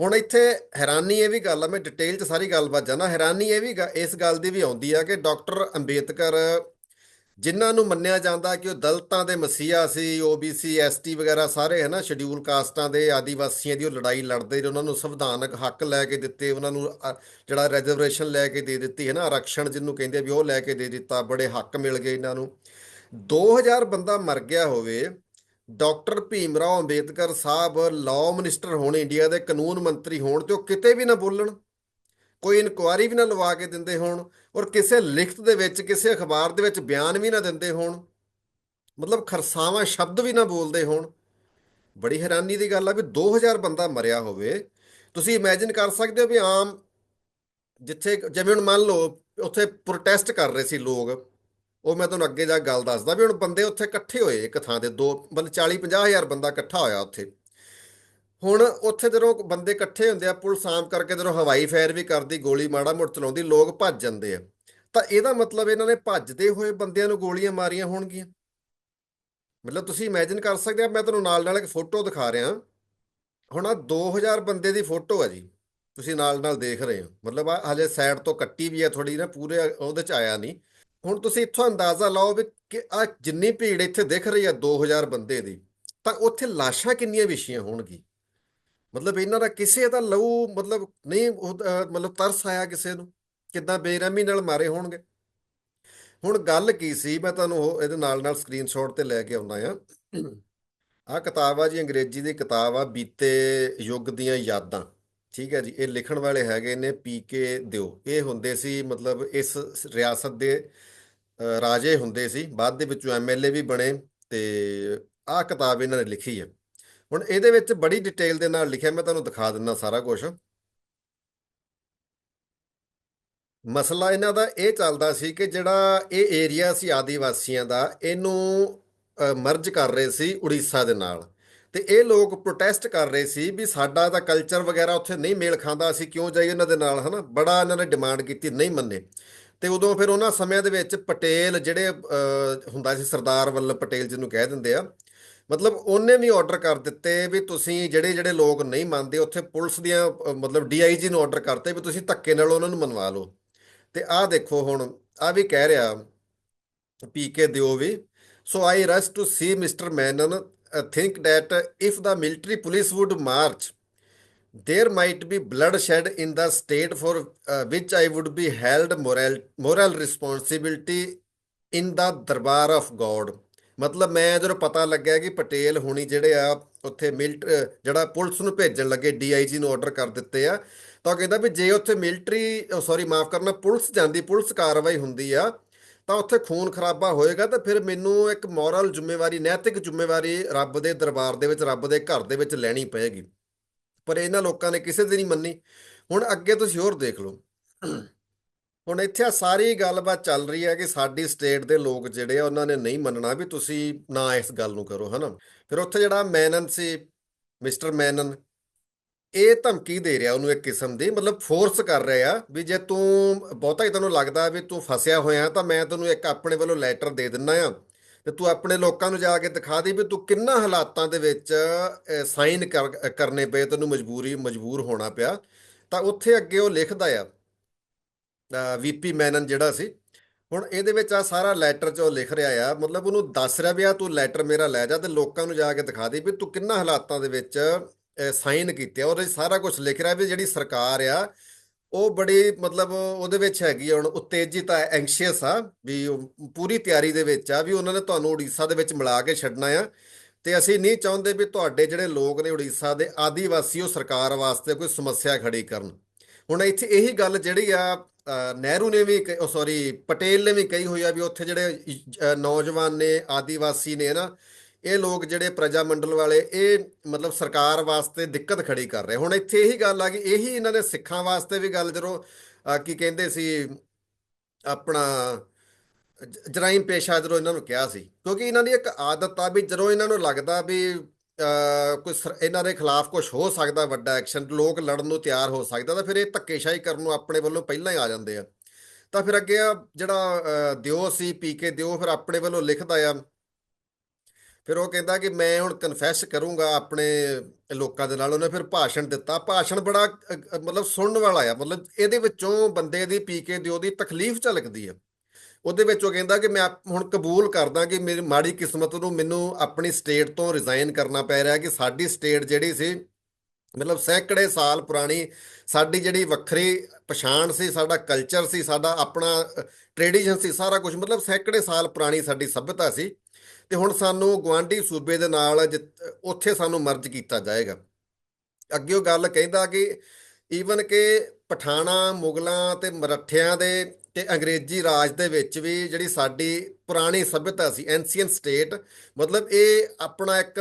Speaker 1: ਹੁਣ ਇੱਥੇ ਹੈਰਾਨੀ ਇਹ ਵੀ ਗੱਲ ਆ, ਮੈਂ ਡਿਟੇਲ 'ਚ ਸਾਰੀ ਗੱਲਬਾਤ ਜਾਣਾ, ਹੈਰਾਨੀ ਇਹ ਵੀ ਗ- ਇਸ ਗੱਲ ਦੀ ਵੀ ਆਉਂਦੀ ਆ ਕਿ ਡਾਕਟਰ ਅੰਬੇਦਕਰ ਜਿਨ੍ਹਾਂ ਨੂੰ ਮੰਨਿਆ ਜਾਂਦਾ ਕਿ ਉਹ ਦਲਤਾਂ ਦੇ ਮਸੀਹਾ ਸੀ ਓਬੀਸੀ ਐਸਟੀ ਵਗੈਰਾ ਸਾਰੇ ਹੈ ਨਾ ਸ਼ਡਿਊਲ ਕਾਸਟਾਂ ਦੇ ਆਦੀਵਾਸੀਆਂ ਦੀ ਉਹ ਲੜਾਈ ਲੜਦੇ ਨੇ, ਉਹਨਾਂ ਨੂੰ ਸੰਵਿਧਾਨਕ ਹੱਕ ਲੈ ਕੇ ਦਿੱਤੇ, ਉਹਨਾਂ ਨੂੰ ਜਿਹੜਾ ਰਿਜ਼ਰਵੇਸ਼ਨ ਲੈ ਕੇ ਦੇ ਦਿੱਤੀ ਹੈ ਨਾ ਆਰਕਸ਼ਣ ਜਿਹਨੂੰ ਕਹਿੰਦੇ ਵੀ ਉਹ ਲੈ ਕੇ ਦੇ ਦਿੱਤਾ, ਬੜੇ ਹੱਕ ਮਿਲ ਗਏ ਇਹਨਾਂ ਨੂੰ। 2000 ਬੰਦਾ ਮਰ ਗਿਆ ਹੋਵੇ, doctor Bhim Rao Ambedkar Sahib law minister ਹੋਣ ਇੰਡੀਆ ਦੇ ਕਾਨੂੰਨ ਮੰਤਰੀ ਹੋਣ ਤੇ ਉਹ ਕਿਤੇ ਵੀ ਨਾ ਬੋਲਣ। ਕੋਈ ਇਨਕੁਆਰੀ ਵੀ ਨਾ ਲਵਾ ਕੇ ਦਿੰਦੇ ਹੋਣ ਔਰ ਕਿਸੇ ਲਿਖਤ ਦੇ ਵਿੱਚ, ਕਿਸੇ ਅਖਬਾਰ ਦੇ ਵਿੱਚ ਬਿਆਨ ਵੀ ਨਾ ਦਿੰਦੇ ਹੋਣ, ਮਤਲਬ ਖਰਸਾਵਾਂ, ਸ਼ਬਦ ਵੀ ਨਾ ਬੋਲਦੇ ਹੋਣ, ਬੜੀ ਹੈਰਾਨੀ ਦੀ ਗੱਲ ਆ ਵੀ 2000 ਬੰਦਾ ਮਰਿਆ ਹੋਵੇ। ਤੁਸੀਂ ਇਮੇਜਿਨ ਕਰ ਸਕਦੇ ਹੋ ਵੀ ਆਮ ਜਿੱਥੇ, ਜਿਵੇਂ ਹੁਣ ਮੰਨ ਲਓ ਉੱਥੇ ਪ੍ਰੋਟੈਸਟ ਕਰ ਰਹੇ ਸੀ ਲੋਕ, ਉਹ ਮੈਂ ਤੁਹਾਨੂੰ ਅੱਗੇ ਜਾ ਕੇ ਗੱਲ ਦੱਸਦਾ ਵੀ ਹੁਣ ਬੰਦੇ ਉੱਥੇ ਇਕੱਠੇ ਹੋਏ ਇੱਕ ਥਾਂ ਤੇ, ਦੋ, ਮਤਲਬ 40 50 ਹਜ਼ਾਰ ਬੰਦਾ ਇਕੱਠਾ ਹੋਇਆ ਉੱਥੇ। ਹੁਣ ਉੱਥੇ ਜਦੋਂ ਬੰਦੇ ਇਕੱਠੇ ਹੁੰਦੇ ਆ ਪੁਲਿਸ ਆਮ ਕਰਕੇ ਜਦੋਂ ਹਵਾਈ ਫਾਇਰ ਵੀ ਕਰਦੀ, ਗੋਲੀ ਮਾੜਾ ਮੋੜ ਚਲਾਉਂਦੀ, ਲੋਕ ਭੱਜ ਜਾਂਦੇ ਆ। ਤਾਂ ਇਹਦਾ ਮਤਲਬ ਇਹਨਾਂ ਨੇ ਭੱਜਦੇ ਹੋਏ ਬੰਦਿਆਂ ਨੂੰ ਗੋਲੀਆਂ ਮਾਰੀਆਂ ਹੋਣਗੀਆਂ? ਮਤਲਬ ਤੁਸੀਂ ਇਮੇਜਿਨ ਕਰ ਸਕਦੇ ਆ, ਮੈਂ ਤੁਹਾਨੂੰ ਨਾਲ ਨਾਲ ਇੱਕ ਫੋਟੋ ਦਿਖਾ ਰਿਹਾ। ਹੁਣ ਆ 2000 ਬੰਦੇ ਦੀ ਫੋਟੋ ਆ ਜੀ। ਤੁਸੀਂ ਨਾਲ ਨਾਲ ਦੇਖ ਰਹੇ ਹੋ। ਮਤਲਬ ਆ ਹਜੇ ਸਾਈਡ ਤੋਂ ਕੱਟੀ ਵੀ ਆ ਥੋੜੀ ਨਾ, ਪੂਰੇ ਉਹਦੇ ਚ ਆਇਆ ਨਹੀਂ। ਹੁਣ ਤੁਸੀਂ ਇੱਥੋਂ ਅੰਦਾਜ਼ਾ ਲਾਓ ਵੀ ਕਿ ਆ ਜਿੰਨੀ ਭੀੜ ਇੱਥੇ ਦਿਖ ਰਹੀ ਆ 2000 ਬੰਦੇ ਦੀ, ਤਾਂ ਉੱਥੇ ਲਾਸ਼ਾਂ ਕਿੰਨੀਆਂ ਵਿਛੀਆਂ ਹੋਣਗੀਆਂ? ਮਤਲਬ ਇਹਨਾਂ ਦਾ ਕਿਸੇ ਦਾ ਲਹੂ ਮਤਲਬ ਨਹੀਂ ਉਹ, ਮਤਲਬ ਤਰਸ ਆਇਆ ਕਿਸੇ ਨੂੰ ਕਿੱਦਾਂ ਬੇਰਹਿਮੀ ਨਾਲ ਮਾਰੇ ਹੋਣਗੇ। ਹੁਣ ਗੱਲ ਕੀ ਸੀ? ਮੈਂ ਤੁਹਾਨੂੰ ਉਹ ਇਹਦੇ ਨਾਲ ਨਾਲ ਸਕਰੀਨਸ਼ਾਟ ਤੇ ਲੈ ਕੇ ਆਉਂਦਾ ਆ ਆਹ ਕਿਤਾਬ ਆ ਜੀ ਅੰਗਰੇਜ਼ੀ ਦੀ ਕਿਤਾਬ ਆ ਬੀਤੇ ਯੁੱਗ ਦੀਆਂ ਯਾਦਾਂ। ਠੀਕ ਹੈ ਜੀ ਇਹ ਲਿਖਣ ਵਾਲੇ ਹੈਗੇ ਨੇ ਪੀ ਕੇ ਦਿਓ। ਇਹ ਹੁੰਦੇ ਸੀ ਮਤਲਬ ਇਸ ਰਿਆਸਤ ਦੇ ਰਾਜੇ ਹੁੰਦੇ ਸੀ। ਬਾਅਦ ਦੇ ਵਿੱਚੋਂ ਐਮਐਲਏ ਵੀ ਬਣੇ ਤੇ ਆਹ ਕਿਤਾਬ ਇਹਨਾਂ ਨੇ ਲਿਖੀ ਹੈ। ਹੁਣ ਇਹਦੇ ਵਿੱਚ ਬੜੀ ਡਿਟੇਲ ਦੇ ਨਾਲ ਲਿਖਿਆ, ਮੈਂ ਤੁਹਾਨੂੰ ਦਿਖਾ ਦਿੰਦਾ ਸਾਰਾ ਕੁਝ ਮਸਲਾ ਇਹਨਾਂ ਦਾ ਇਹ ਚੱਲਦਾ ਸੀ ਕਿ ਜਿਹੜਾ ਇਹ ਏਰੀਆ ਸੀ ਆਦੀਵਾਸੀਆਂ ਦਾ, ਇਹਨੂੰ ਮਰਜ ਕਰ ਰਹੇ ਸੀ ਉੜੀਸਾ ਦੇ ਨਾਲ। ਤੇ ਇਹ ਲੋਕ ਪ੍ਰੋਟੈਸਟ ਕਰ ਰਹੇ ਸੀ ਵੀ ਸਾਡਾ ਤਾਂ ਕਲਚਰ ਵਗੈਰਾ ਉੱਥੇ ਨਹੀਂ ਮੇਲ ਖਾਂਦਾ, ਅਸੀਂ ਕਿਉਂ ਜਾਈਏ ਉਹਨਾਂ ਦੇ ਨਾਲ, ਹਨਾ? ਬੜਾ ਇਹਨਾਂ ਨੇ ਡਿਮਾਂਡ ਕੀਤੀ, ਨਹੀਂ ਮੰਨੇ। ਤੇ ਉਦੋਂ ਫਿਰ ਉਹਨਾਂ ਸਮਿਆਂ ਦੇ ਵਿੱਚ ਪਟੇਲ ਜਿਹੜੇ ਹੁੰਦਾ ਸੀ ਸਰਦਾਰ ਵੱਲਭ ਪਟੇਲ ਜਿਹਨੂੰ ਕਹਿ ਦਿੰਦੇ ਆ ਮਤਲਬ ਉਹਨੇ ਵੀ ਆਰਡਰ ਕਰ ਦਿੱਤੇ ਵੀ ਤੁਸੀਂ ਜਿਹੜੇ ਜਿਹੜੇ ਲੋਕ ਨਹੀਂ ਮੰਨਦੇ ਉੱਥੇ ਪੁਲਿਸ ਦੀਆਂ ਅ, ਮਤਲਬ ਡੀਆਈਜੀ ਨੂੰ ਆਰਡਰ ਕਰਤੇ ਵੀ ਤੁਸੀਂ ਧੱਕੇ ਨਾਲ ਉਹਨਾਂ ਨੂੰ ਮਨਵਾ ਲਓ ਤੇ ਆਹ ਦੇਖੋ ਹੁਣ ਆ ਵੀ ਕਹਿ ਰਿਹਾ ਪੀਕੇ ਦਿਓ ਵੀ so I rush to see mister Menon think that if the military police would march there might be bloodshed in the state for uh, which I would be held moral moral responsibility in the darbar of God ਮਤਲਬ ਮੈਂ ਜਦੋਂ ਪਤਾ ਲੱਗਿਆ ਕਿ ਪਟੇਲ ਹੁਣੀ ਜਿਹੜੇ ਆ, ਉੱਥੇ ਮਿਲਟ ਜਿਹੜਾ ਪੁਲਿਸ ਨੂੰ ਭੇਜਣ ਲੱਗੇ ਡੀਆਈਜੀ ਨੂੰ ਆਰਡਰ ਕਰ ਦਿੱਤੇ ਆ, ਤਾਂ ਉਹ ਕਹਿੰਦਾ ਵੀ ਜੇ ਉੱਥੇ ਮਿਲਟਰੀ ਸੌਰੀ ਮਾਫ ਕਰਨਾ, ਪੁਲਿਸ ਜਾਂਦੀ, ਪੁਲਿਸ ਕਾਰਵਾਈ ਹੁੰਦੀ ਆ, ਤਾਂ ਉੱਥੇ ਖੂਨ ਖਰਾਬਾ ਹੋਏਗਾ, ਤਾਂ ਫਿਰ ਮੈਨੂੰ ਇੱਕ ਮੋਰਲ ਜ਼ਿੰਮੇਵਾਰੀ, ਨੈਤਿਕ ਜ਼ਿੰਮੇਵਾਰੀ ਰੱਬ ਦੇ ਦਰਬਾਰ ਦੇ ਵਿੱਚ, ਰੱਬ ਦੇ ਘਰ ਦੇ ਵਿੱਚ ਲੈਣੀ ਪਏਗੀ। ਪਰ ਇਹਨਾਂ ਲੋਕਾਂ ਨੇ ਕਿਸੇ ਦੀ ਨਹੀਂ ਮੰਨੀ। ਹੁਣ ਅੱਗੇ ਤੁਸੀਂ ਹੋਰ ਦੇਖ ਲਓ। ਹੁਣ ਇੱਥੇ ਆ ਸਾਰੀ ਗੱਲਬਾਤ ਚੱਲ ਰਹੀ ਹੈ ਕਿ ਸਾਡੀ ਸਟੇਟ ਦੇ ਲੋਕ ਜਿਹੜੇ ਆ, ਉਹਨਾਂ ਨੇ ਨਹੀਂ ਮੰਨਣਾ ਵੀ ਤੁਸੀਂ ਨਾ ਇਸ ਗੱਲ ਨੂੰ ਕਰੋ, ਹਨਾ? ਫਿਰ ਉੱਥੇ ਜਿਹੜਾ ਮੈਨਨ ਸੀ, ਮਿਸਟਰ ਮੈਨਨ, ਇਹ ਧਮਕੀ ਦੇ ਰਿਹਾ ਉਹਨੂੰ ਇੱਕ ਕਿਸਮ ਦੀ, ਮਤਲਬ ਫੋਰਸ ਕਰ ਰਿਹਾ ਵੀ ਜੇ ਤੂੰ ਬਹੁਤਾ ਹੀ ਤੈਨੂੰ ਲੱਗਦਾ ਵੀ ਤੂੰ ਫਸਿਆ ਹੋਇਆ ਤਾਂ ਮੈਂ ਤੈਨੂੰ ਇੱਕ ਆਪਣੇ ਵੱਲੋਂ ਲੈਟਰ ਦੇ ਦਿੰਨਾ ਆ ਤੇ ਤੂੰ ਆਪਣੇ ਲੋਕਾਂ ਨੂੰ ਜਾ ਕੇ ਦਿਖਾ ਦੇ ਵੀ ਤੂੰ ਕਿੰਨਾ ਹਾਲਾਤਾਂ ਦੇ ਵਿੱਚ ਸਾਈਨ ਕਰਨੇ ਪਏ, ਤੈਨੂੰ ਮਜਬੂਰੀ, ਮਜਬੂਰ ਹੋਣਾ ਪਿਆ। ਤਾਂ ਉੱਥੇ ਅੱਗੇ ਉਹ ਲਿਖਦਾ ਆ ਵੀਪੀ ਮੈਨਨ ਜਿਹੜਾ ਸੀ, ਹੁਣ ਇਹਦੇ ਵਿੱਚ ਆ ਸਾਰਾ ਲੈਟਰ ਚ ਉਹ ਲਿਖ ਰਿਹਾ ਆ, ਮਤਲਬ ਉਹਨੂੰ ਦੱਸ ਰਿਹਾ ਵੀ ਆ ਤੂੰ ਲੈਟਰ ਮੇਰਾ ਲੈ ਜਾ ਤੇ ਲੋਕਾਂ ਨੂੰ ਜਾ ਕੇ ਦਿਖਾ ਦੇ ਵੀ ਤੂੰ ਕਿੰਨਾ ਹਾਲਾਤਾਂ ਦੇ ਵਿੱਚ ਸਾਈਨ ਕੀਤੇ ਆ। ਉਹਦੇ ਸਾਰਾ ਕੁਝ ਲਿਖ ਰਿਹਾ ਵੀ ਜਿਹੜੀ ਸਰਕਾਰ ਆ, ਉਹ ਬੜੀ ਮਤਲਬ ਉਹਦੇ ਵਿੱਚ ਹੈਗੀ ਆ, ਹੁਣ ਉਤੇਜਿਤ ਆ ਐਂਗਸ਼ੀਅਸ ਆ, ਵੀ ਉਹ ਪੂਰੀ ਤਿਆਰੀ ਦੇ ਵਿੱਚ ਆ, ਵੀ ਉਹਨਾਂ ਨੇ ਤੁਹਾਨੂੰ ਉੜੀਸਾ ਦੇ ਵਿੱਚ ਮਿਲਾ ਕੇ ਛੱਡਣਾ ਆ। ਤੇ ਅਸੀਂ ਨਹੀਂ ਚਾਹੁੰਦੇ ਵੀ ਤੁਹਾਡੇ ਜਿਹੜੇ ਲੋਕ ਨੇ ਉੜੀਸਾ ਦੇ ਆਦੀਵਾਸੀ ਉਹ ਸਰਕਾਰ ਵਾਸਤੇ ਕੋਈ ਸਮੱਸਿਆ ਖੜੀ ਕਰਨ। ਹੁਣ ਇੱਥੇ ਇਹੀ ਗੱਲ ਜਿਹੜੀ ਆ ਨਹਿਰੂ ਨੇ ਵੀ ਸੌਰੀ ਪਟੇਲ ਨੇ ਵੀ ਕਹੀ ਹੋਈ ਆ ਵੀ ਉੱਥੇ ਜਿਹੜੇ ਨੌਜਵਾਨ ਨੇ, ਆਦੀਵਾਸੀ ਨੇ ਨਾ, ਇਹ ਲੋਕ ਜਿਹੜੇ ਪ੍ਰਜਾ ਮੰਡਲ ਵਾਲੇ, ਇਹ ਮਤਲਬ ਸਰਕਾਰ ਵਾਸਤੇ ਦਿੱਕਤ ਖੜੀ ਕਰ ਰਹੇ। ਹੁਣ ਇੱਥੇ ਇਹੀ ਗੱਲ ਆ ਕਿ ਇਹੀ ਇਹਨਾਂ ਨੇ ਸਿੱਖਾਂ ਵਾਸਤੇ ਵੀ ਗੱਲ ਜਦੋਂ ਕੀ ਕਹਿੰਦੇ ਸੀ, ਆਪਣਾ ਜਰਾਇਮ ਪੇਸ਼ਾ ਜਦੋਂ ਇਹਨਾਂ ਨੂੰ ਕਿਹਾ ਸੀ। ਕਿਉਂਕਿ ਇਹਨਾਂ ਦੀ ਇੱਕ ਆਦਤ ਆ ਵੀ ਜਦੋਂ ਇਹਨਾਂ ਨੂੰ ਲੱਗਦਾ ਵੀ ਕੋਈ ਸਰ- ਇਹਨਾਂ ਦੇ ਖਿਲਾਫ ਕੁਝ ਹੋ ਸਕਦਾ ਵੱਡਾ ਐਕਸ਼ਨ ਲੋਕ ਲੜਨ ਨੂੰ ਤਿਆਰ ਹੋ ਸਕਦਾ, ਤਾਂ ਫਿਰ ਇਹ ਧੱਕੇਸ਼ਾਹੀ ਕਰਨ ਨੂੰ ਆਪਣੇ ਵੱਲੋਂ ਪਹਿਲਾਂ ਹੀ ਆ ਜਾਂਦੇ ਆ। ਤਾਂ ਫਿਰ ਅੱਗੇ ਆ ਜਿਹੜਾ ਦਿਓ ਸੀ ਪੀਕੇ ਦਿਓ ਫਿਰ ਆਪਣੇ ਵੱਲੋਂ ਲਿਖਦਾ ਆ। ਫਿਰ ਉਹ ਕਹਿੰਦਾ ਕਿ ਮੈਂ ਹੁਣ ਕਨਫੈਸ ਕਰੂੰਗਾ ਆਪਣੇ ਲੋਕਾਂ ਦੇ ਨਾਲ, ਉਹਨੇ ਫਿਰ ਭਾਸ਼ਣ ਦਿੱਤਾ। ਭਾਸ਼ਣ ਬੜਾ ਮਤਲਬ ਸੁਣਨ ਵਾਲਾ ਆ। ਮਤਲਬ ਇਹਦੇ ਵਿੱਚੋਂ ਬੰਦੇ ਦੀ ਪੀਕੇ ਦਿਓ ਦੀ ਤਕਲੀਫ ਝਲਕਦੀ ਆ। ਉਹਦੇ ਵਿੱਚ ਉਹ ਕਹਿੰਦਾ ਕਿ ਮੈਂ ਹੁਣ ਕਬੂਲ ਕਰਦਾ ਕਿ ਮੇਰੀ ਮਾੜੀ ਕਿਸਮਤ ਨੂੰ ਮੈਨੂੰ ਆਪਣੀ ਸਟੇਟ ਤੋਂ ਰਿਜ਼ਾਈਨ ਕਰਨਾ ਪੈ ਰਿਹਾ ਕਿ ਸਾਡੀ ਸਟੇਟ ਜਿਹੜੀ ਸੀ, ਮਤਲਬ ਸੈਂਕੜੇ ਸਾਲ ਪੁਰਾਣੀ, ਸਾਡੀ ਜਿਹੜੀ ਵੱਖਰੀ ਪਛਾਣ ਸੀ, ਸਾਡਾ ਕਲਚਰ ਸੀ, ਸਾਡਾ ਆਪਣਾ ਟ੍ਰੈਡੀਸ਼ਨ ਸੀ, ਸਾਰਾ ਕੁਝ ਮਤਲਬ ਸੈਂਕੜੇ ਸਾਲ ਪੁਰਾਣੀ ਸਾਡੀ ਸਭਿਅਤਾ ਸੀ। ਤੇ ਹੁਣ ਸਾਨੂੰ ਗਵਾਂਢੀ ਸੂਬੇ ਦੇ ਨਾਲ ਜਿ- ਉੱਥੇ ਸਾਨੂੰ ਮਰਜ ਕੀਤਾ ਜਾਏਗਾ। ਅੱਗੇ ਉਹ ਗੱਲ ਕਹਿੰਦਾ ਕਿ ਈਵਨ ਕਿ ਪਠਾਣਾ, ਮੁਗਲਾਂ ਤੇ ਮਰੱਠਿਆਂ ਦੇ ਤੇ ਅੰਗਰੇਜ਼ੀ ਰਾਜ ਦੇ ਵਿੱਚ ਵੀ ਜਿਹੜੀ ਸਾਡੀ ਪੁਰਾਣੀ ਸਭਿਅਤਾ ਸੀ ਐਂਸੀਅੰਟ ਸਟੇਟ ਮਤਲਬ ਇਹ ਆਪਣਾ ਇੱਕ,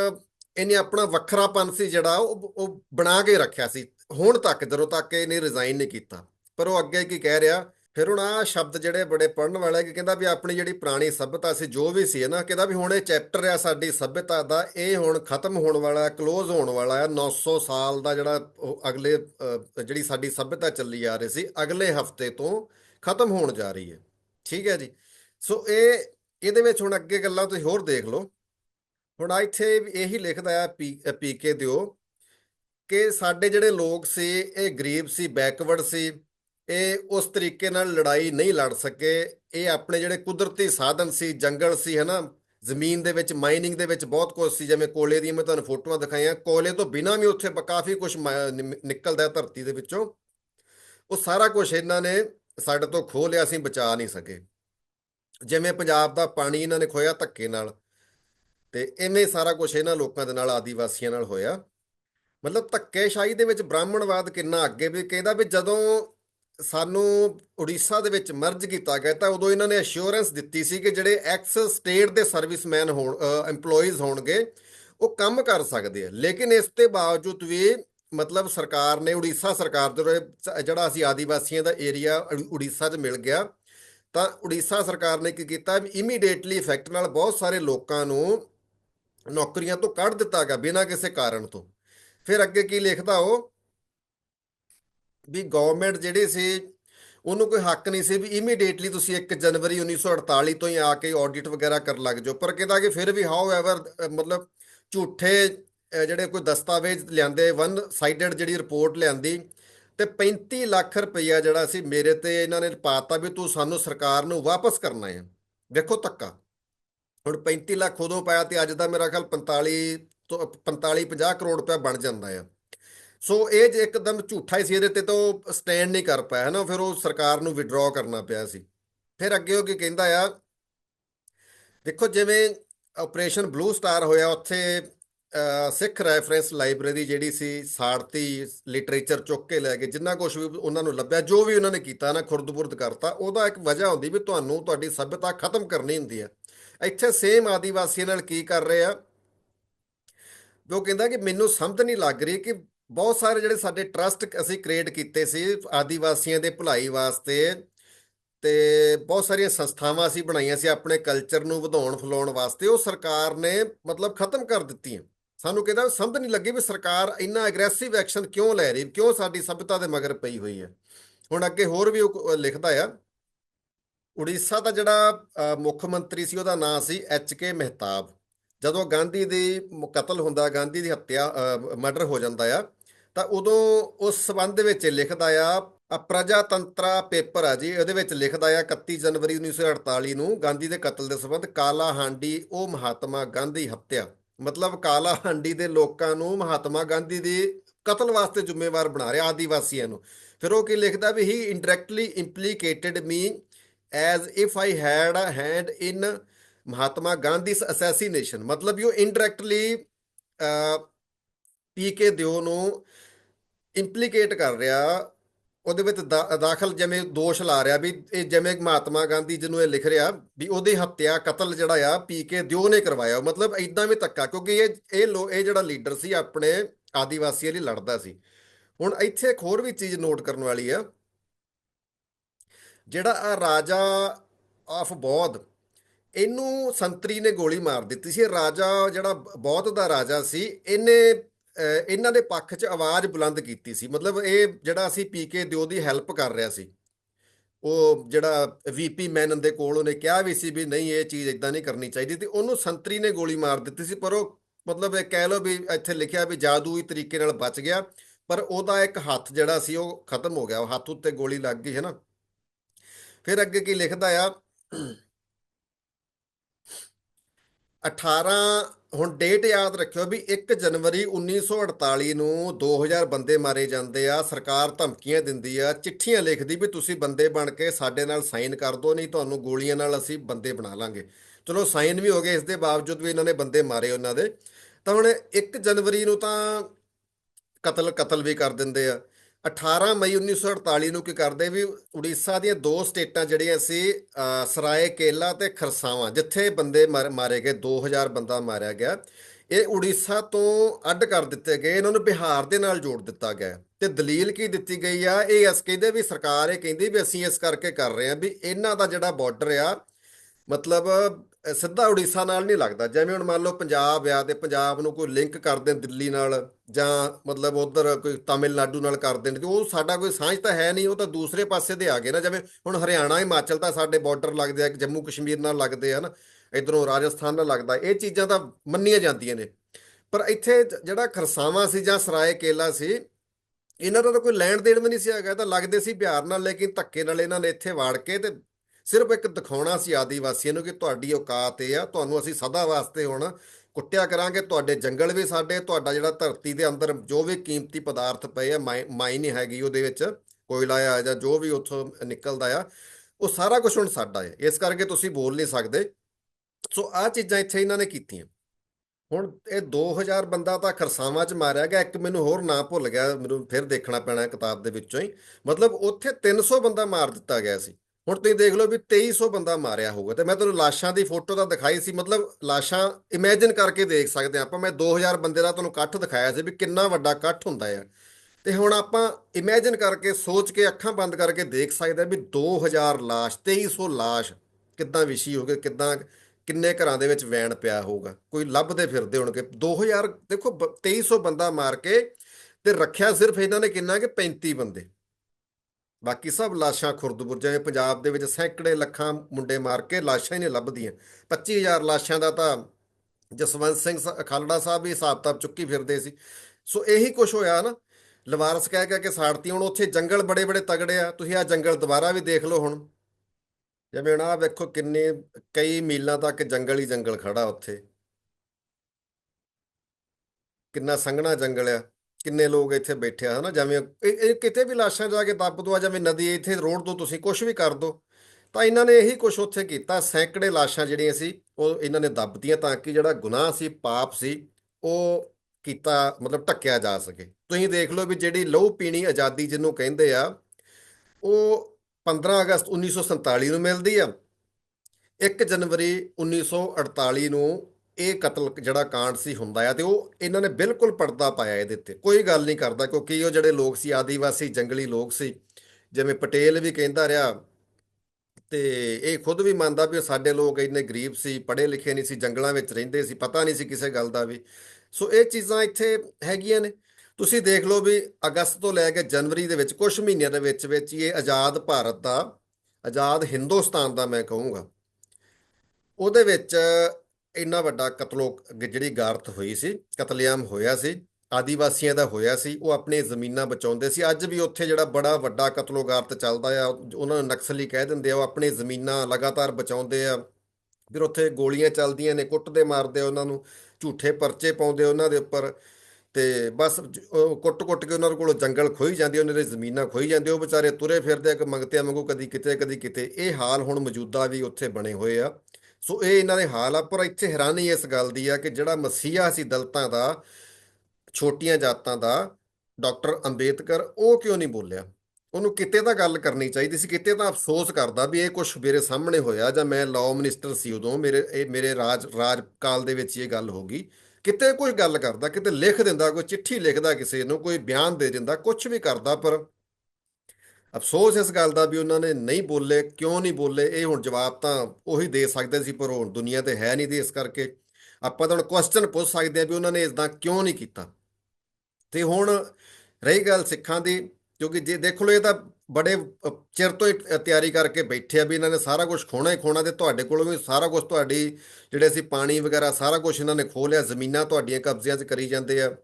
Speaker 1: ਇਹਨੇ ਆਪਣਾ ਵੱਖਰਾਪਨ ਸੀ ਜਿਹੜਾ ਉਹ ਬਣਾ ਕੇ ਰੱਖਿਆ ਸੀ, ਹੁਣ ਤੱਕ, ਜਦੋਂ ਤੱਕ ਇਹਨੇ ਰਿਜ਼ਾਈਨ ਨਹੀਂ ਕੀਤਾ। ਪਰ ਉਹ ਅੱਗੇ ਕੀ ਕਹਿ ਰਿਹਾ, ਫਿਰ ਹੁਣ ਆ ਸ਼ਬਦ ਜਿਹੜੇ ਬੜੇ ਪੜਨ ਵਾਲੇ ਕਿ ਕਹਿੰਦਾ ਵੀ ਆਪਣੀ ਜਿਹੜੀ ਪੁਰਾਣੀ ਸਭਿਅਤਾ ਸੀ, ਜੋ ਵੀ ਸੀ ਨਾ, ਕਹਿੰਦਾ ਵੀ ਹੁਣ ਇਹ ਚੈਪਟਰ ਆ ਸਾਡੀ ਸਭਿਅਤਾ ਦਾ, ਇਹ ਹੁਣ ਖਤਮ ਹੋਣ ਵਾਲਾ ਕਲੋਜ਼ ਹੋਣ ਵਾਲਾ ਹੈ 900 ਸਾਲ ਦਾ ਜਿਹੜਾ ਉਹ ਅਗਲੇ ਜਿਹੜੀ ਸਾਡੀ ਸਭਿਅਤਾ ਚੱਲੀ ਆ ਰਹੀ ਸੀ, ਅਗਲੇ ਹਫ਼ਤੇ ਤੋਂ ਖਤਮ ਹੋਣ ਜਾ ਰਹੀ ਹੈ। ਠੀਕ ਹੈ ਜੀ। ਸੋ ਇਹ, ਇਹਦੇ ਵਿੱਚ ਹੁਣ ਅੱਗੇ ਗੱਲਾਂ ਤੁਸੀਂ ਹੋਰ ਦੇਖ ਲਓ। ਹੁਣ ਇੱਥੇ ਇਹੀ ਲਿਖਦਾ ਆ ਪੀਕੇ ਦਿਓ ਕਿ ਸਾਡੇ ਜਿਹੜੇ ਲੋਕ ਸੀ, ਇਹ ਗਰੀਬ ਸੀ ਬੈਕਵਰਡ ਸੀ, ਇਹ ਉਸ ਤਰੀਕੇ ਨਾਲ ਲੜਾਈ ਨਹੀਂ ਲੜ ਸਕੇ। ਇਹ ਆਪਣੇ ਜਿਹੜੇ ਕੁਦਰਤੀ ਸਾਧਨ ਸੀ, ਜੰਗਲ ਸੀ, ਹਨਾ, ਜ਼ਮੀਨ ਦੇ ਵਿੱਚ ਮਾਈਨਿੰਗ ਦੇ ਵਿੱਚ ਬਹੁਤ ਕੁਝ ਸੀ। ਜਿਵੇਂ ਕੋਲੇ ਦੀਆਂ ਮੈਂ ਤੁਹਾਨੂੰ ਫੋਟੋਆਂ ਦਿਖਾਈਆਂ। ਕੋਲੇ ਤੋਂ ਬਿਨਾਂ ਵੀ ਉੱਥੇ ਬ- ਕਾਫੀ ਕੁਝ ਨਿਕਲਦਾ ਧਰਤੀ ਦੇ ਵਿੱਚੋਂ। ਉਹ ਸਾਰਾ ਕੁਝ ਇਹਨਾਂ ਨੇ ਸਾਡੇ ਤੋਂ ਖੋਹ ਲਿਆ ਅਸੀਂ ਬਚਾ ਨਹੀਂ ਸਕੇ। ਜਿਵੇਂ ਪੰਜਾਬ ਦਾ ਪਾਣੀ ਇਹਨਾਂ ਨੇ ਖੋਇਆ ਧੱਕੇ ਨਾਲ, ਤੇ ਇਵੇਂ ਸਾਰਾ ਕੁਝ ਇਹਨਾਂ ਲੋਕਾਂ ਦੇ ਨਾਲ, ਆਦੀਵਾਸੀਆਂ ਨਾਲ ਹੋਇਆ। ਮਤਲਬ ਧੱਕੇਸ਼ਾਹੀ ਦੇ ਵਿੱਚ ਬ੍ਰਾਹਮਣਵਾਦ ਕਿੰਨਾ ਅੱਗੇ ਵੀ ਕਹਿੰਦਾ ਵੀ ਜਦੋਂ ਸਾਨੂੰ ਉੜੀਸਾ ਦੇ ਵਿੱਚ ਮਰਜ ਕੀਤਾ ਗਿਆ, ਤਾਂ ਉਦੋਂ ਇਹਨਾਂ ਨੇ ਅਸ਼ੋਰੈਂਸ ਦਿੱਤੀ ਸੀ ਕਿ ਜਿਹੜੇ ਐਕਸ ਸਟੇਟ ਦੇ ਸਰਵਿਸਮੈਨ ਹੋਣ EMPLOYEES ਹੋਣਗੇ, ਉਹ ਕੰਮ ਕਰ ਸਕਦੇ ਆ। ਲੇਕਿਨ ਇਸ ਦੇ ਬਾਵਜੂਦ ਵੀ ਮਤਲਬ ਸਰਕਾਰ ਨੇ ਉੜੀਸਾ ਸਰਕਾਰ ਦੇ ਜਿਹੜਾ ਅਸੀਂ ਆਦੀਵਾਸੀਆਂ ਦਾ ਏਰੀਆ ਉੜੀਸਾ 'ਚ ਮਿਲ ਗਿਆ, ਤਾਂ ਉੜੀਸਾ ਸਰਕਾਰ ਨੇ ਕੀ ਕੀਤਾ? ਇਮੀਡੀਏਟਲੀ ਇਫੈਕਟ ਨਾਲ ਬਹੁਤ ਸਾਰੇ ਲੋਕਾਂ ਨੂੰ ਨੌਕਰੀਆਂ ਤੋਂ ਕੱਢ ਦਿੱਤਾ ਗਿਆ ਬਿਨਾਂ ਕਿਸੇ ਕਾਰਨ ਤੋਂ। ਫਿਰ ਅੱਗੇ ਕੀ ਲਿਖਦਾ ਉਹ? ਵੀ ਗਵਰਨਮੈਂਟ ਜਿਹੜੀ ਸੀ, ਉਹਨੂੰ ਕੋਈ ਹੱਕ ਨਹੀਂ ਸੀ ਵੀ ਇਮੀਡੀਏਟਲੀ ਤੁਸੀਂ 1 ਜਨਵਰੀ 1948 ਤੋਂ ਹੀ ਆ ਕੇ ਆਡਿਟ ਵਗੈਰਾ ਕਰਨ ਲੱਗ ਜਾਓ। ਪਰ ਕਹਿੰਦਾ ਕਿ ਫਿਰ ਵੀ ਹਾਊ ਐਵਰ ਮਤਲਬ ਝੂਠੇ ਜਿਹੜੇ ਕੋਈ ਦਸਤਾਵੇਜ਼ ਲਿਆਂਦੇ ਵਨ ਸਾਈਡਡ ਜਿਹੜੀ ਰਿਪੋਰਟ ਲਿਆਂਦੀ ਤੇ 35 ਲੱਖ ਰੁਪਈਆ ਜਿਹੜਾ ਸੀ ਮੇਰੇ ਤੇ ਇਹਨਾਂ ਨੇ ਪਾਤਾ ਵੀ ਤੂੰ ਸਾਨੂੰ ਸਰਕਾਰ ਨੂੰ ਵਾਪਸ ਕਰਨਾ ਹੈ। ਦੇਖੋ ਧੱਕਾ। ਹੁਣ 35 ਲੱਖ ਉਦੋਂ ਪਾਇਆ ਤੇ ਅੱਜ ਦਾ ਮੇਰਾ ਖਿਆਲ 45 ਤੋਂ 45 50 ਕਰੋੜ ਰੁਪਇਆ ਬਣ ਜਾਂਦਾ ਆ। ਸੋ ਇਹ ਜੇ ਇੱਕਦਮ ਝੂਠਾ ਹੀ ਸੀ ਇਹਦੇ ਤੇ ਤਾਂ ਉਹ ਸਟੈਂਡ ਨਹੀਂ ਕਰ ਪਾਇਆ ਹੈ ਨਾ, ਫਿਰ ਉਹ ਸਰਕਾਰ ਨੂੰ ਵਿਡਰਾਅ ਕਰਨਾ ਪਿਆ ਸੀ। ਫਿਰ ਅੱਗੇ ਉਹ ਕੀ ਕਹਿੰਦਾ ਆ, ਦੇਖੋ ਜਿਵੇਂ ਆਪਰੇਸ਼ਨ ਬਲੂ ਸਟਾਰ ਹੋਇਆ, ਉੱਥੇ ਸਿੱਖ ਰੈਫਰੈਂਸ ਲਾਇਬ੍ਰੇਰੀ ਜਿਹੜੀ ਸੀ, ਸਾੜਤੀ ਲਿਟਰੇਚਰ ਚੁੱਕ ਕੇ ਲੈ ਗਏ ਜਿੰਨਾ ਕੁਝ ਵੀ ਉਹਨਾਂ ਨੂੰ ਲੱਭਿਆ, ਜੋ ਵੀ ਉਹਨਾਂ ਨੇ ਕੀਤਾ, ਨਾ ਖੁਰਦ-ਬੁਰਦ ਕਰਤਾ, ਉਹਦਾ ਇੱਕ ਵਜ੍ਹਾ ਹੁੰਦੀ ਵੀ ਤੁਹਾਨੂੰ ਤੁਹਾਡੀ ਸਭਿਅਤਾ ਖਤਮ ਕਰਨੀ ਹੁੰਦੀ ਆ। ਇੱਥੇ ਸੇਮ ਆਦੀਵਾਸੀਆਂ ਨਾਲ ਕੀ ਕਰ ਰਹੇ ਆ? ਵੀ ਉਹ ਕਹਿੰਦਾ ਕਿ ਮੈਨੂੰ ਸਮਝ ਨਹੀਂ ਲੱਗ ਰਹੀ ਕਿ ਬਹੁਤ ਸਾਰੇ ਜਿਹੜੇ ਸਾਡੇ ਟਰਸਟ ਅਸੀਂ ਕ੍ਰੀਏਟ ਕੀਤੇ ਸੀ, ਆਦੀਵਾਸੀਆਂ ਦੇ ਭਲਾਈ ਵਾਸਤੇ, ਤੇ ਬਹੁਤ ਸਾਰੀਆਂ ਸੰਸਥਾਵਾਂ ਅਸੀਂ ਬਣਾਈਆਂ ਸੀ ਆਪਣੇ ਕਲਚਰ ਨੂੰ ਵਧਾਉਣ ਫੁਲਾਉਣ ਵਾਸਤੇ, ਉਹ ਸਰਕਾਰ ਨੇ ਮਤਲਬ ਖਤਮ ਕਰ ਦਿੱਤੀਆਂ। ਸਾਨੂੰ ਕਹਿੰਦਾ ਸਮਝ ਨਹੀਂ ਲੱਗੀ ਵੀ ਸਰਕਾਰ ਇੰਨਾ ਐਗਰੈਸਿਵ ਐਕਸ਼ਨ ਕਿਉਂ ਲੈ ਰਹੀ, ਕਿਉਂ ਸਾਡੀ ਸਭਿਅਤਾ ਦੇ ਮਗਰ ਪਈ ਹੋਈ ਹੈ। ਹੁਣ ਅੱਗੇ ਹੋਰ ਵੀ ਉਹ ਲਿਖਦਾ ਆ, ਉੜੀਸਾ ਦਾ ਜਿਹੜਾ ਮੁੱਖ ਮੰਤਰੀ ਸੀ, ਉਹਦਾ ਨਾਂ ਸੀ ਐਚ ਕੇ ਮਹਿਤਾਬ। ਜਦੋਂ ਗਾਂਧੀ ਦੀ ਕਤਲ ਹੁੰਦਾ, ਗਾਂਧੀ ਦੀ ਹੱਤਿਆ ਮਰਡਰ ਹੋ ਜਾਂਦਾ ਆ, ਤਾਂ ਉਦੋਂ ਉਸ ਸਬੰਧ ਵਿੱਚ ਲਿਖਦਾ ਆ ਆ ਪ੍ਰਜਾਤੰਤਰਾ ਪੇਪਰ ਆ ਜੀ ਉਹਦੇ ਵਿੱਚ ਲਿਖਦਾ ਆ 31 ਜਨਵਰੀ 1948 ਨੂੰ ਗਾਂਧੀ ਦੇ ਕਤਲ ਦੇ ਸਬੰਧ ਕਾਲਾ ਹਾਂਡੀ, ਉਹ ਮਹਾਤਮਾ ਗਾਂਧੀ ਹੱਤਿਆ। ਮਤਲਬ ਕਾਲਾ ਹਾਂਡੀ ਦੇ ਲੋਕਾਂ ਨੂੰ ਮਹਾਤਮਾ ਗਾਂਧੀ ਦੀ ਕਤਲ ਵਾਸਤੇ ਜ਼ਿੰਮੇਵਾਰ ਬਣਾ ਰਿਹਾ ਆਦੀਵਾਸੀਆਂ ਨੂੰ। ਫਿਰ ਉਹ ਕੀ ਲਿਖਦਾ ਵੀ ਹੀ indirectly implicated me as if I had a hand in Mahatma Gandhi's assassination ਮਤਲਬ ਇਹ ਇਨਡਾਇਰੈਕਟਲੀ ਪੀ ਕੇ ਦਿਓ ਨੂੰ ਇੰਪਲੀਕੇਟ ਕਰ ਰਿਹਾ ਉਹਦੇ ਵਿੱਚ ਦਾ- ਦਾਖਲ ਜਿਵੇਂ ਦੋਸ਼ ਲਾ ਰਿਹਾ ਵੀ ਇਹ ਜਿਵੇਂ ਮਹਾਤਮਾ ਗਾਂਧੀ ਜਿਹਨੂੰ ਇਹ ਲਿਖ ਰਿਹਾ ਵੀ ਉਹਦੀ ਹੱਤਿਆ ਕਤਲ ਜਿਹੜਾ ਆ ਪੀ ਕੇ ਦਿਓ ਨੇ ਕਰਵਾਇਆ। ਮਤਲਬ ਇਦਾਂ ਵੀ ਧੱਕਾ, ਕਿਉਂਕਿ ਇਹ ਇਹ ਲੋ, ਇਹ ਜਿਹੜਾ ਲੀਡਰ ਸੀ ਆਪਣੇ ਆਦੀਵਾਸੀਆਂ ਲਈ ਲੜਦਾ ਸੀ। ਹੁਣ ਇੱਥੇ ਇੱਕ ਹੋਰ ਵੀ ਚੀਜ਼ ਨੋਟ ਕਰਨ ਵਾਲੀ ਆ। ਜਿਹੜਾ ਆ ਰਾਜਾ ਆਫ ਬੌਧ, ਇਹਨੂੰ ਸੰਤਰੀ ਨੇ ਗੋਲੀ ਮਾਰ ਦਿੱਤੀ ਸੀ। ਰਾਜਾ ਜਿਹੜਾ ਬੌਧ ਦਾ ਰਾਜਾ ਸੀ, ਇਹਨੇ ਇਹਨਾਂ ਦੇ ਪੱਖ 'ਚ ਆਵਾਜ਼ ਬੁਲੰਦ ਕੀਤੀ ਸੀ। ਮਤਲਬ ਇਹ ਜਿਹੜਾ ਅਸੀਂ ਪੀਕੇ ਦਿਓ ਦੀ ਹੈਲਪ ਕਰ ਰਿਹਾ ਸੀ, ਉਹ ਜਿਹੜਾ ਵੀਪੀ ਮੈਨਨ ਦੇ ਕੋਲ ਉਹਨੇ ਕਿਹਾ ਵੀ ਸੀ ਵੀ ਨਹੀਂ, ਇਹ ਚੀਜ਼ ਇਦਾਂ ਨਹੀਂ ਕਰਨੀ ਚਾਹੀਦੀ ਤੇ ਉਹਨੂੰ ਸੰਤਰੀ ਨੇ ਗੋਲੀ ਮਾਰ ਦਿੱਤੀ ਸੀ। ਪਰ ਉਹ ਮਤਲਬ ਇਹ ਕਹਿ ਲਓ ਵੀ ਇੱਥੇ ਲਿਖਿਆ ਵੀ ਜਾਦੂਈ ਤਰੀਕੇ ਨਾਲ ਬਚ ਗਿਆ, ਪਰ ਉਹਦਾ ਇੱਕ ਹੱਥ ਜਿਹੜਾ ਸੀ ਉਹ ਖਤਮ ਹੋ ਗਿਆ। ਉਹ ਹੱਥ ਉੱਤੇ ਗੋਲੀ ਲੱਗ ਗਈ ਹੈ ਨਾ ਫਿਰ ਅੱਗੇ ਕੀ ਲਿਖਦਾ ਆ? 18 ਹੁਣ ਡੇਟ ਯਾਦ ਰੱਖਿਓ ਵੀ 1 ਜਨਵਰੀ 1948 ਨੂੰ 2000 ਬੰਦੇ ਮਾਰੇ ਜਾਂਦੇ ਆ, ਸਰਕਾਰ ਧਮਕੀਆਂ ਦਿੰਦੀ ਆ, ਚਿੱਠੀਆਂ ਲਿਖਦੀ ਵੀ ਤੁਸੀਂ ਬੰਦੇ ਬਣ ਕੇ ਸਾਡੇ ਨਾਲ ਸਾਈਨ ਕਰ ਦਿਓ, ਨਹੀਂ ਤੁਹਾਨੂੰ ਗੋਲੀਆਂ ਨਾਲ ਅਸੀਂ ਬੰਦੇ ਬਣਾ ਲਾਂਗੇ। ਚਲੋ ਸਾਈਨ ਵੀ ਹੋ ਗਏ, ਇਸ ਦੇ ਬਾਵਜੂਦ ਵੀ ਇਹਨਾਂ ਨੇ ਬੰਦੇ ਮਾਰੇ ਉਹਨਾਂ ਦੇ। ਤਾਂ ਹੁਣ 1 ਜਨਵਰੀ ਨੂੰ ਤਾਂ ਕਤਲ ਕਤਲ ਵੀ ਕਰ ਦਿੰਦੇ ਆ। 18 ਮਈ 1948 ਨੂੰ ਕੀ ਕਰਦੇ ਵੀ ਉੜੀਸਾ ਦੀਆਂ ਦੋ ਸਟੇਟਾਂ ਜਿਹੜੀਆਂ ਸੀ ਸਰਾਏ, ਕੇਲਾ ਤੇ ਖਰਸਾਵਾਂ, ਜਿੱਥੇ ਬੰਦੇ ਮਾਰ- ਮਾਰੇ ਗਏ 2000 ਬੰਦਾ ਮਾਰਿਆ ਗਿਆ। ਇਹ ਉੜੀਸਾ ਤੋਂ ਅੱਡ ਕਰ ਦਿੱਤੇ ਗਏ, ਇਹਨਾਂ ਨੂੰ ਬਿਹਾਰ ਦੇ ਨਾਲ ਜੋੜ ਦਿੱਤਾ ਗਿਆ। ਤੇ ਦਲੀਲ ਕੀ ਦਿੱਤੀ ਗਈ ਆ? ਇਹ ਅਸ ਕਹਿੰਦੇ ਵੀ ਸਰਕਾਰ ਇਹ ਕਹਿੰਦੀ ਵੀ ਅਸੀਂ ਇਸ ਕਰਕੇ ਕਰ ਰਹੇ ਹਾਂ ਵੀ ਇਹਨਾਂ ਦਾ ਜਿਹੜਾ ਬਾਰਡਰ ਆ ਮਤਲਬ ਸਿੱਧਾ ਉੜੀਸਾ ਨਾਲ ਨਹੀਂ ਲੱਗਦਾ। ਜਿਵੇਂ ਹੁਣ ਮੰਨ ਲਓ ਪੰਜਾਬ ਆ ਤੇ ਪੰਜਾਬ ਨੂੰ ਕੋਈ ਲਿੰਕ ਕਰ ਦੇਣ ਦਿੱਲੀ ਨਾਲ ਜਾਂ ਮਤਲਬ ਉਧਰ ਕੋਈ ਤਾਮਿਲਨਾਡੂ ਨਾਲ ਕਰ ਦੇਣ ਤੇ ਉਹ ਸਾਡਾ ਕੋਈ ਸਾਂਝ ਤਾਂ ਹੈ ਨਹੀਂ, ਉਹ ਤਾਂ ਦੂਸਰੇ ਪਾਸੇ ਦੇ ਆ ਗਏ ਨਾ। ਜਿਵੇਂ ਹੁਣ ਹਰਿਆਣਾ, ਹਿਮਾਚਲ ਤਾਂ ਸਾਡੇ ਬਾਰਡਰ ਲੱਗਦੇ ਆ ਜੰਮੂ ਕਸ਼ਮੀਰ ਨਾਲ ਲੱਗਦੇ ਆ ਨਾ, ਇਧਰੋਂ ਰਾਜਸਥਾਨ ਨਾਲ ਲੱਗਦਾ। ਇਹ ਚੀਜ਼ਾਂ ਤਾਂ ਮੰਨੀਆਂ ਜਾਂਦੀਆਂ ਨੇ। ਪਰ ਇੱਥੇ ਜਿਹੜਾ ਖਰਸਾਵਾਂ ਸੀ ਜਾਂ ਸਰਾਏ ਕੇਲਾ ਸੀ, ਇਹਨਾਂ ਦਾ ਤਾਂ ਕੋਈ ਲੈਣ ਦੇਣ ਵੀ ਨਹੀਂ ਸੀ ਹੈਗਾ। ਇਹ ਤਾਂ ਲੱਗਦੇ ਸੀ ਬਿਹਾਰ ਨਾਲ, ਲੇਕਿਨ ਧੱਕੇ ਨਾਲ ਇਹਨਾਂ ਨੇ ਇੱਥੇ ਵਾੜ ਕੇ ਤੇ ਸਿਰਫ ਇੱਕ ਦਿਖਾਉਣਾ ਸੀ ਆਦੀਵਾਸੀਆਂ ਨੂੰ ਕਿ ਤੁਹਾਡੀ ਔਕਾਤ ਇਹ ਆ, ਤੁਹਾਨੂੰ ਅਸੀਂ ਸਦਾ ਵਾਸਤੇ ਹੁਣ ਕੁੱਟਿਆ ਕਰਾਂਗੇ, ਤੁਹਾਡੇ ਜੰਗਲ ਵੀ ਸਾਡੇ, ਤੁਹਾਡਾ ਜਿਹੜਾ ਧਰਤੀ ਦੇ ਅੰਦਰ ਜੋ ਵੀ ਕੀਮਤੀ ਪਦਾਰਥ ਪਏ ਆ, ਮਾਈ, ਮਾਈਨ ਹੈਗੀ ਉਹਦੇ ਵਿੱਚ, ਕੋਇਲਾ ਆ ਜਾਂ ਜੋ ਵੀ ਉੱਥੋਂ ਨਿਕਲਦਾ ਆ, ਉਹ ਸਾਰਾ ਕੁਝ ਹੁਣ ਸਾਡਾ ਹੈ ਇਸ ਕਰਕੇ ਤੁਸੀਂ ਬੋਲ ਨਹੀਂ ਸਕਦੇ। ਸੋ ਆ ਚੀਜ਼ਾਂ ਇੱਥੇ ਇਹਨਾਂ ਨੇ ਕੀਤੀਆਂ। ਹੁਣ ਇਹ 2000 ਬੰਦਾ ਤਾਂ ਖਰਸਾਵਾਂ 'ਚ ਮਾਰਿਆ ਗਿਆ, ਇੱਕ ਮੈਨੂੰ ਹੋਰ ਨਾਂ ਭੁੱਲ ਗਿਆ, ਮੈਨੂੰ ਫਿਰ ਦੇਖਣਾ ਪੈਣਾ ਕਿਤਾਬ ਦੇ ਵਿੱਚੋਂ ਹੀ। ਮਤਲਬ ਉੱਥੇ 300 ਬੰਦਾ ਮਾਰ ਦਿੱਤਾ ਗਿਆ ਸੀ। ਹੁਣ ਤੁਸੀਂ ਦੇਖ ਲਓ ਵੀ 2300 ਬੰਦਾ ਮਾਰਿਆ ਹੋਊਗਾ ਤੇ ਮੈਂ ਤੁਹਾਨੂੰ ਲਾਸ਼ਾਂ ਦੀ ਫੋਟੋ ਤਾਂ ਦਿਖਾਈ ਸੀ, ਮਤਲਬ ਲਾਸ਼ਾਂ ਇਮੇਜਿਨ ਕਰਕੇ ਦੇਖ ਸਕਦੇ ਹਾਂ ਆਪਾਂ। ਮੈਂ 2000 ਬੰਦੇ ਦਾ ਤੁਹਾਨੂੰ ਇਕੱਠ ਦਿਖਾਇਆ ਸੀ ਵੀ ਕਿੰਨਾ ਵੱਡਾ ਇਕੱਠ ਹੁੰਦਾ ਹੈ ਤੇ ਹੁਣ ਆਪਾਂ ਇਮੇਜਿਨ ਕਰਕੇ ਸੋਚ ਕੇ ਅੱਖਾਂ ਬੰਦ ਕਰਕੇ ਦੇਖ ਸਕਦੇ ਹਾਂ ਵੀ 2000 ਲਾਸ਼ 2300 ਲਾਸ਼ ਕਿੱਦਾਂ ਵਿਸ਼ੀ ਹੋ ਹੋਗੇ ਕਿੱਦਾਂ, ਕਿੰਨੇ ਘਰਾਂ ਦੇ ਵਿੱਚ ਵੈਣ ਪਿਆ ਹੋਊਗਾ। ਕੋਈ ਲੱਭਦੇ ਫਿਰਦੇ ਹੋਣਗੇ। 2000 ਦੇਖੋ, ਬ- 2300 ਬੰਦਾ ਮਾਰ ਕੇ ਤੇ ਰੱਖਿਆ ਸਿਰਫ ਇਹਨਾਂ ਨੇ ਕਿੰਨਾ ਕਿ 35 ਬੰਦੇ। ਬਾਕੀ ਸਭ ਲਾਸ਼ਾਂ ਖੁਰਦਬੁਰ ਜਿਵੇਂ ਪੰਜਾਬ ਦੇ ਵਿੱਚ ਸੈਂਕੜੇ ਲੱਖਾਂ ਮੁੰਡੇ ਮਾਰ ਕੇ ਲਾਸ਼ਾਂ ਹੀ ਨਹੀਂ ਲੱਭਦੀਆਂ। 25000 ਲਾਸ਼ਾਂ ਦਾ ਤਾਂ ਜਸਵੰਤ ਸਿੰਘ ਸ- ਖਾਲੜਾ ਸਾਹਿਬ ਵੀ ਹਿਸਾਬ ਕਿਤਾਬ ਚੁੱਕੀ ਫਿਰਦੇ ਸੀ। ਸੋ ਇਹੀ ਕੁਝ ਹੋਇਆ ਨਾ। ਲਵਾਰਸ ਕਹਿ ਕਹਿ ਕੇ ਸਾੜਤੀ। ਹੁਣ ਉੱਥੇ ਜੰਗਲ ਬੜੇ ਬੜੇ ਤਗੜੇ ਆ। ਤੁਸੀਂ ਆ ਜੰਗਲ ਦੁਬਾਰਾ ਵੀ ਦੇਖ ਲਓ ਹੁਣ। ਜਿਵੇਂ ਹੁਣ ਵੇਖੋ ਕਿੰਨੇ, ਕਈ ਮੀਲਾਂ ਤੱਕ ਜੰਗਲ ਹੀ ਜੰਗਲ ਖੜਾ ਉੱਥੇ। ਕਿੰਨਾ ਸੰਘਣਾ ਜੰਗਲ ਆ। ਕਿੰਨੇ ਲੋਕ ਇੱਥੇ ਬੈਠੇ ਆ, ਹਨਾ? ਜਿਵੇਂ ਇਹ ਇਹ ਕਿਤੇ ਵੀ ਲਾਸ਼ਾਂ ਜਾ ਕੇ ਦੱਬ ਦੋ ਆ, ਜਿਵੇਂ ਨਦੀ ਇੱਥੇ ਰੋਡ ਤੋਂ ਤੁਸੀਂ ਕੁਝ ਵੀ ਕਰ ਦੋ, ਤਾਂ ਇਹਨਾਂ ਨੇ ਇਹੀ ਕੁਝ ਉੱਥੇ ਕੀਤਾ। ਸੈਂਕੜੇ ਲਾਸ਼ਾਂ ਜਿਹੜੀਆਂ ਸੀ, ਉਹ ਇਹਨਾਂ ਨੇ ਦੱਬਤੀਆਂ ਤਾਂ ਕਿ ਜਿਹੜਾ ਗੁਨਾਹ ਸੀ, ਪਾਪ ਸੀ, ਉਹ ਕੀਤਾ, ਮਤਲਬ ਢੱਕਿਆ ਜਾ ਸਕੇ। ਤੁਸੀਂ ਦੇਖ ਲਓ ਵੀ ਜਿਹੜੀ ਲਹੂ ਪੀਣੀ ਆਜ਼ਾਦੀ ਜਿਹਨੂੰ ਕਹਿੰਦੇ ਆ, ਉਹ 15 ਅਗਸਤ 1947 ਨੂੰ ਮਿਲਦੀ ਆ। 1 ਜਨਵਰੀ 1948 ਨੂੰ ਇਹ ਕਤਲ ਜਿਹੜਾ ਕਾਂਡ ਸੀ ਹੁੰਦਾ ਆ ਤੇ ਉਹ ਇਹਨਾਂ ਨੇ ਬਿਲਕੁਲ ਪਰਦਾ ਪਾਇਆ ਇਹਦੇ ਤੇ ਕੋਈ ਗੱਲ ਨਹੀਂ ਕਰਦਾ ਕਿਉਂਕਿ ਉਹ ਜਿਹੜੇ ਲੋਕ ਸੀ, ਆਦੀਵਾਸੀ, ਜੰਗਲੀ ਲੋਕ ਸੀ, ਜਿਵੇਂ ਪਟੇਲ ਵੀ ਕਹਿੰਦਾ ਰਿਹਾ ਤੇ ਇਹ ਖੁਦ ਵੀ ਮੰਨਦਾ ਵੀ ਸਾਡੇ ਲੋਕ ਇੰਨੇ ਗਰੀਬ ਸੀ, ਪੜ੍ਹੇ ਲਿਖੇ ਨਹੀਂ ਸੀ, ਜੰਗਲਾਂ ਵਿੱਚ ਰਹਿੰਦੇ ਸੀ, ਪਤਾ ਨਹੀਂ ਸੀ ਕਿਸੇ ਗੱਲ ਦਾ ਵੀ। ਸੋ ਇਹ ਚੀਜ਼ਾਂ ਇੱਥੇ ਹੈਗੀਆਂ ਨੇ। ਤੁਸੀਂ ਦੇਖ ਲਓ ਵੀ ਅਗਸਤ ਤੋਂ ਲੈ ਕੇ ਜਨਵਰੀ ਦੇ ਵਿੱਚ ਕੁਝ ਮਹੀਨਿਆਂ ਦੇ ਵਿੱਚ ਵਿੱਚ ਹੀ ਇਹ ਆਜ਼ਾਦ ਭਾਰਤ ਦਾ, ਆਜ਼ਾਦ ਹਿੰਦੁਸਤਾਨ ਦਾ ਮੈਂ ਕਹੂੰਗਾ। ਉਹਦੇ ਵਿੱਚ ਇੰਨਾ ਵੱਡਾ ਕਤਲੋ, ਜਿਹੜੀ ਗਾਰਤ ਹੋਈ ਸੀ, ਕਤਲੇਆਮ ਹੋਇਆ ਸੀ, ਆਦੀਵਾਸੀਆਂ ਦਾ ਹੋਇਆ ਸੀ, ਉਹ ਆਪਣੀ ਜ਼ਮੀਨਾਂ ਬਚਾਉਂਦੇ ਸੀ। ਅੱਜ ਵੀ ਉੱਥੇ ਜਿਹੜਾ ਬੜਾ ਵੱਡਾ ਕਤਲੋਗਾਰਤ ਚੱਲਦਾ ਆ, ਉਹਨਾਂ ਨੂੰ ਨਕਸਲੀ ਕਹਿ ਦਿੰਦੇ ਆ, ਉਹ ਆਪਣੀ ਜ਼ਮੀਨਾਂ ਲਗਾਤਾਰ ਬਚਾਉਂਦੇ ਆ। ਫਿਰ ਉੱਥੇ ਗੋਲੀਆਂ ਚੱਲਦੀਆਂ ਨੇ, ਕੁੱਟਦੇ ਮਾਰਦੇ ਆ ਉਹਨਾਂ ਨੂੰ, ਝੂਠੇ ਪਰਚੇ ਪਾਉਂਦੇ ਉਹਨਾਂ ਦੇ ਉੱਪਰ। ਤੇ ਬਸ ਕੁੱਟ-ਕੁੱਟ ਕੇ ਉਹਨਾਂ ਕੋਲੋਂ ਜੰਗਲ ਖੋਈ ਜਾਂਦੇ ਉਹਨਾਂ ਦੇ ਜ਼ਮੀਨਾਂ ਖੋਈ ਜਾਂਦੇ ਉਹ ਵਿਚਾਰੇ ਤੁਰੇ ਫਿਰਦੇ ਆ ਕਿ ਮੰਗਤਿਆਂ ਵਾਂਗੂ ਕਦੀ ਕਿਤੇ ਕਦੀ ਕਿਤੇ। ਇਹ ਹਾਲ ਹੁਣ ਮੌਜੂਦਾ ਵੀ ਉੱਥੇ ਬਣੇ ਹੋਏ ਆ। ਸੋ ਇਹ ਇਹਨਾਂ ਦੇ ਹਾਲ ਆ, ਪਰ ਇੱਥੇ ਹੈਰਾਨੀ ਇਸ ਗੱਲ ਦੀ ਆ ਕਿ ਜਿਹੜਾ ਮਸੀਹਾ ਸੀ ਦਲਤਾਂ ਦਾ, ਛੋਟੀਆਂ ਜਾਤਾਂ ਦਾ, ਡਾਕਟਰ ਅੰਬੇਦਕਰ, ਉਹ ਕਿਉਂ ਨਹੀਂ ਬੋਲਿਆ? ਉਹਨੂੰ ਕਿਤੇ ਤਾਂ ਗੱਲ ਕਰਨੀ ਚਾਹੀਦੀ ਸੀ, ਕਿਤੇ ਤਾਂ ਅਫਸੋਸ ਕਰਦਾ ਵੀ ਇਹ ਕੁਝ ਮੇਰੇ ਸਾਹਮਣੇ ਹੋਇਆ, ਜਾਂ ਮੈਂ ਲਾਅ ਮਿਨਿਸਟਰ ਸੀ ਉਦੋਂ, ਮੇਰੇ, ਇਹ ਮੇਰੇ ਰਾਜ ਰਾਜ ਕਾਲ ਦੇ ਵਿੱਚ ਇਹ ਗੱਲ ਹੋ ਗਈ। ਕਿਤੇ ਕੋਈ ਗੱਲ ਕਰਦਾ, ਕਿਤੇ ਲਿਖ ਦਿੰਦਾ, ਕੋਈ ਚਿੱਠੀ ਲਿਖਦਾ ਕਿਸੇ ਨੂੰ, ਕੋਈ ਬਿਆਨ ਦੇ ਦਿੰਦਾ ਕੁਝ ਵੀ ਕਰਦਾ, ਪਰ ਅਫਸੋਸ ਇਸ ਗੱਲ ਦਾ ਵੀ ਉਹਨਾਂ ਨੇ ਨਹੀਂ ਬੋਲੇ, ਕਿਉਂ ਨਹੀਂ ਬੋਲੇ? ਇਹ ਹੁਣ ਜਵਾਬ ਤਾਂ ਉਹੀ ਦੇ ਸਕਦੇ ਸੀ, ਪਰ ਹੁਣ ਦੁਨੀਆ ਤੇ ਹੈ ਨਹੀਂ ਤੇ ਇਸ ਕਰਕੇ ਆਪਾਂ ਤਾਂ ਹੁਣ ਕੁਐਸਚਨ ਪੁੱਛ ਸਕਦੇ ਆ ਵੀ ਉਹਨਾਂ ਨੇ ਇਸਦਾ ਕਿਉਂ ਨਹੀਂ ਕੀਤਾ। ਤੇ ਹੁਣ ਰਹੀ ਗੱਲ ਸਿੱਖਾਂ ਦੀ, ਕਿਉਂਕਿ ਜੇ ਦੇਖ ਲਓ ਇਹ ਤਾਂ ਬੜੇ ਚਿਰ ਤੋਂ ਹੀ ਤਿਆਰੀ ਕਰਕੇ ਬੈਠੇ ਆ ਵੀ ਇਹਨਾਂ ਨੇ ਸਾਰਾ ਕੁਝ ਖੋਣਾ ਹੀ ਖੋਣਾ ਤੇ ਤੁਹਾਡੇ ਕੋਲੋਂ ਵੀ ਸਾਰਾ ਕੁਝ ਤੁਹਾਡੀ ਜਿਹੜੇ ਅਸੀਂ ਪਾਣੀ ਵਗੈਰਾ ਸਾਰਾ ਕੁਝ ਇਹਨਾਂ ਨੇ ਖੋਹ ਲਿਆ, ਜ਼ਮੀਨਾਂ ਤੁਹਾਡੀਆਂ ਕਬਜ਼ਿਆਂ 'ਚ ਕਰੀ ਜਾਂਦੇ ਆ।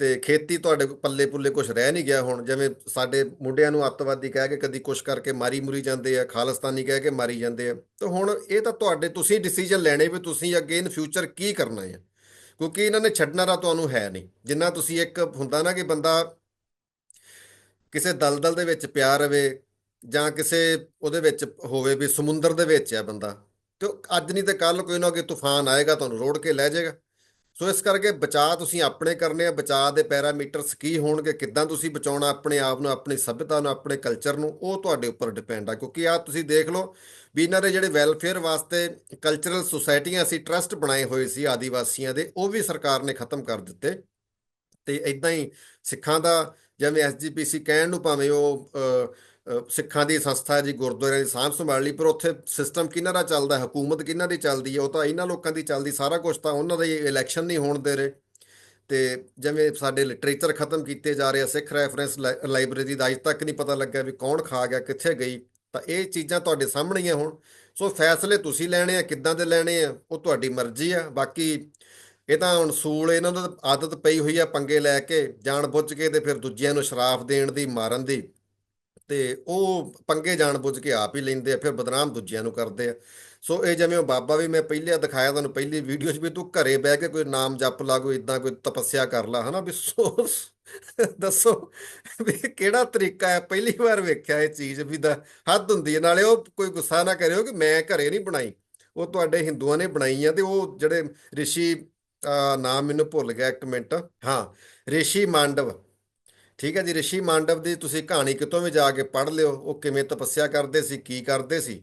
Speaker 1: ਤੇ ਖੇਤੀ ਤੁਹਾਡੇ ਪੱਲੇ ਪੁੱਲੇ ਕੁਝ ਰਹਿ ਨਹੀਂ ਗਿਆ ਹੁਣ, ਜਿਵੇਂ ਸਾਡੇ ਮੁੰਡਿਆਂ ਨੂੰ ਅੱਤਵਾਦੀ ਕਹਿ ਕੇ ਕਦੀ ਕੁਝ ਕਰਕੇ ਮਾਰੀ ਮੁਰੀ ਜਾਂਦੇ ਆ, ਖਾਲਿਸਤਾਨੀ ਕਹਿ ਕੇ ਮਾਰੀ ਜਾਂਦੇ ਆ। ਤਾਂ ਹੁਣ ਇਹ ਤਾਂ ਤੁਹਾਡੇ, ਤੁਸੀਂ ਡਿਸੀਜਨ ਲੈਣੇ ਵੀ ਤੁਸੀਂ ਅੱਗੇ ਇਨ ਫਿਊਚਰ ਕੀ ਕਰਨਾ ਹੈ ਕਿਉਂਕਿ ਇਹਨਾਂ ਨੇ ਛੱਡਣਾ ਤਾਂ ਤੁਹਾਨੂੰ ਹੈ ਨਹੀਂ। ਜਿੰਨਾ ਤੁਸੀਂ ਇੱਕ ਹੁੰਦਾ ਨਾ ਕਿ ਬੰਦਾ ਕਿਸੇ ਦਲਦਲ ਦੇ ਵਿੱਚ ਪਿਆ ਰਵੇ ਜਾਂ ਕਿਸੇ ਉਹਦੇ ਵਿੱਚ ਹੋਵੇ ਵੀ ਸਮੁੰਦਰ ਦੇ ਵਿੱਚ ਆ ਬੰਦਾ, ਤੇ ਉਹ ਅੱਜ ਨਹੀਂ ਤੇ ਕੱਲ ਕੋਈ ਨਾ ਕੋਈ ਤੂਫਾਨ ਆਏਗਾ ਤੁਹਾਨੂੰ, ਰੋੜ ਕੇ ਲੈ ਜਾਏਗਾ। ਸੋ ਇਸ ਕਰਕੇ ਬਚਾਅ ਤੁਸੀਂ ਆਪਣੇ ਕਰਨੇ ਆ, ਬਚਾਅ ਦੇ ਪੈਰਾਮੀਟਰਸ ਕੀ ਹੋਣਗੇ, ਕਿੱਦਾਂ ਤੁਸੀਂ ਬਚਾਉਣਾ ਆਪਣੇ ਆਪ ਨੂੰ, ਆਪਣੀ ਸਭਿਅਤਾ ਨੂੰ, ਆਪਣੇ ਕਲਚਰ ਨੂੰ, ਉਹ ਤੁਹਾਡੇ ਉੱਪਰ ਡਿਪੈਂਡ ਆ। ਕਿਉਂਕਿ ਆ ਤੁਸੀਂ ਦੇਖ ਲਓ ਵੀ ਇਹਨਾਂ ਦੇ ਜਿਹੜੇ ਵੈਲਫੇਅਰ ਵਾਸਤੇ ਕਲਚਰਲ ਸੁਸਾਇਟੀਆਂ ਸੀ ਟਰਸਟ ਬਣਾਏ ਹੋਏ ਸੀ ਆਦੀਵਾਸੀਆਂ ਦੇ, ਉਹ ਵੀ ਸਰਕਾਰ ਨੇ ਖਤਮ ਕਰ ਦਿੱਤੇ। ਤੇ ਇਦਾਂ ਹੀ ਸਿੱਖਾਂ ਦਾ, ਜਿਵੇਂ ਐਸਜੀਪੀਸੀ ਕਹਿਣ ਨੂੰ ਭਾਵੇਂ ਉਹ ਸਿੱਖਾਂ ਦੀ ਸੰਸਥਾ ਜੀ, ਗੁਰਦੁਆਰਿਆਂ ਦੀ ਸਾਂਭ ਸੰਭਾਲ ਲਈ, ਪਰ ਉੱਥੇ ਸਿਸਟਮ ਕਿਹਨਾਂ ਦਾ ਚੱਲਦਾ ਹਕੂਮਤ ਕਿਹਨਾਂ ਦੀ ਚੱਲਦੀ ਹੈ, ਉਹ ਤਾਂ ਇਹਨਾਂ ਲੋਕਾਂ ਦੀ ਚੱਲਦੀ, ਸਾਰਾ ਕੁਝ ਤਾਂ ਉਹਨਾਂ ਦਾ ਹੀ ਇਲੈਕਸ਼ਨ ਨਹੀਂ ਹੋਣ ਦੇ ਰਹੇ। ਤੇ ਜਿਵੇਂ ਸਾਡੇ ਲਿਟਰੇਚਰ ਖਤਮ ਕੀਤੇ ਜਾ ਰਹੇ ਆ, ਸਿੱਖ ਰੈਫਰੈਂਸ ਲਾਇਬ੍ਰੇਰੀ ਦਾ ਅਜੇ ਤੱਕ ਨਹੀਂ ਪਤਾ ਲੱਗਾ ਵੀ ਕੌਣ ਖਾ ਗਿਆ, ਕਿੱਥੇ ਗਈ, ਤਾਂ ਇਹ ਚੀਜ਼ਾਂ ਤੁਹਾਡੇ ਸਾਹਮਣੇ ਹੀ ਆ ਹੁਣ। ਸੋ ਫੈਸਲੇ ਤੁਸੀਂ ਲੈਣੇ ਆ, ਕਿੱਦਾਂ ਦੇ ਲੈਣੇ ਆ, ਉਹ ਤੁਹਾਡੀ ਮਰਜ਼ੀ ਆ, ਬਾਕੀ ਇਹ ਤਾਂ ਹੁਣ ਸੂਲ ਇਹਨਾਂ ਦਾ ਆਦਤ ਪਈ ਹੋਈ ਆ ਪੰਗੇ ਲੈ ਕੇ ਜਾਣ ਬੁੱਝ ਕੇ ਤੇ ਫਿਰ ਦੂਜਿਆਂ ਨੂੰ ਸ਼ਰਾਫ ਦੇਣ ਦੀ, ਮਾਰਨ ਦੀ। ਤੇ ਉਹ ਪੰਗੇ ਜਾਣ ਬੁੱਝ ਕੇ ਆਪ ਹੀ ਲੈਂਦੇ ਆ, ਫਿਰ ਬਦਨਾਮ ਦੂਜਿਆਂ ਨੂੰ ਕਰਦੇ ਆ। ਸੋ ਇਹ ਜਿਵੇਂ ਉਹ ਬਾਬਾ ਵੀ ਮੈਂ ਪਹਿਲੇ ਦਿਖਾਇਆ, ਤੁਹਾਨੂੰ ਪਹਿਲੀ ਵੀਡੀਓ 'ਚ ਵੀ ਤੂੰ ਘਰੇ ਬਹਿ ਕੇ ਕੋਈ ਨਾਮ ਜਪ ਲਾ, ਕੋਈ ਇਦਾਂ ਕੋਈ ਤਪੱਸਿਆ ਕਰ ਲਾ, ਹਨਾ ਵੀ ਸੋ <laughs> ਦੱਸੋ ਵੀ ਕਿਹੜਾ ਤਰੀਕਾ ਹੈ? ਪਹਿਲੀ ਵਾਰ ਵੇਖਿਆ ਇਹ ਚੀਜ਼ ਵੀ ਦਾ ਹੱਦ ਹੁੰਦੀ ਹੈ। ਨਾਲੇ ਉਹ ਕੋਈ ਗੁੱਸਾ ਨਾ ਕਰਿਓ ਕਿ ਮੈਂ ਘਰੇ ਨਹੀਂ ਬਣਾਈ। ਉਹ ਤੁਹਾਡੇ ਹਿੰਦੂਆਂ ਨੇ ਬਣਾਈ ਆ ਤੇ ਉਹ ਜਿਹੜੇ ਰਿਸ਼ੀ ਨਾਮ ਮੈਨੂੰ ਭੁੱਲ ਗਿਆ ਇੱਕ ਮਿੰਟ। ਹਾਂ ਰਿਸ਼ੀ ਮਾਂਡਵ ਠੀਕ ਹੈ ਜੀ, ਰਿਸ਼ੀ ਮਾਂਡਵ ਦੀ ਤੁਸੀਂ ਕਹਾਣੀ ਕਿਤੋਂ ਵੀ ਜਾ ਕੇ ਪੜ੍ਹ ਲਿਓ, ਉਹ ਕਿਵੇਂ ਤਪੱਸਿਆ ਕਰਦੇ ਸੀ, ਕੀ ਕਰਦੇ ਸੀ?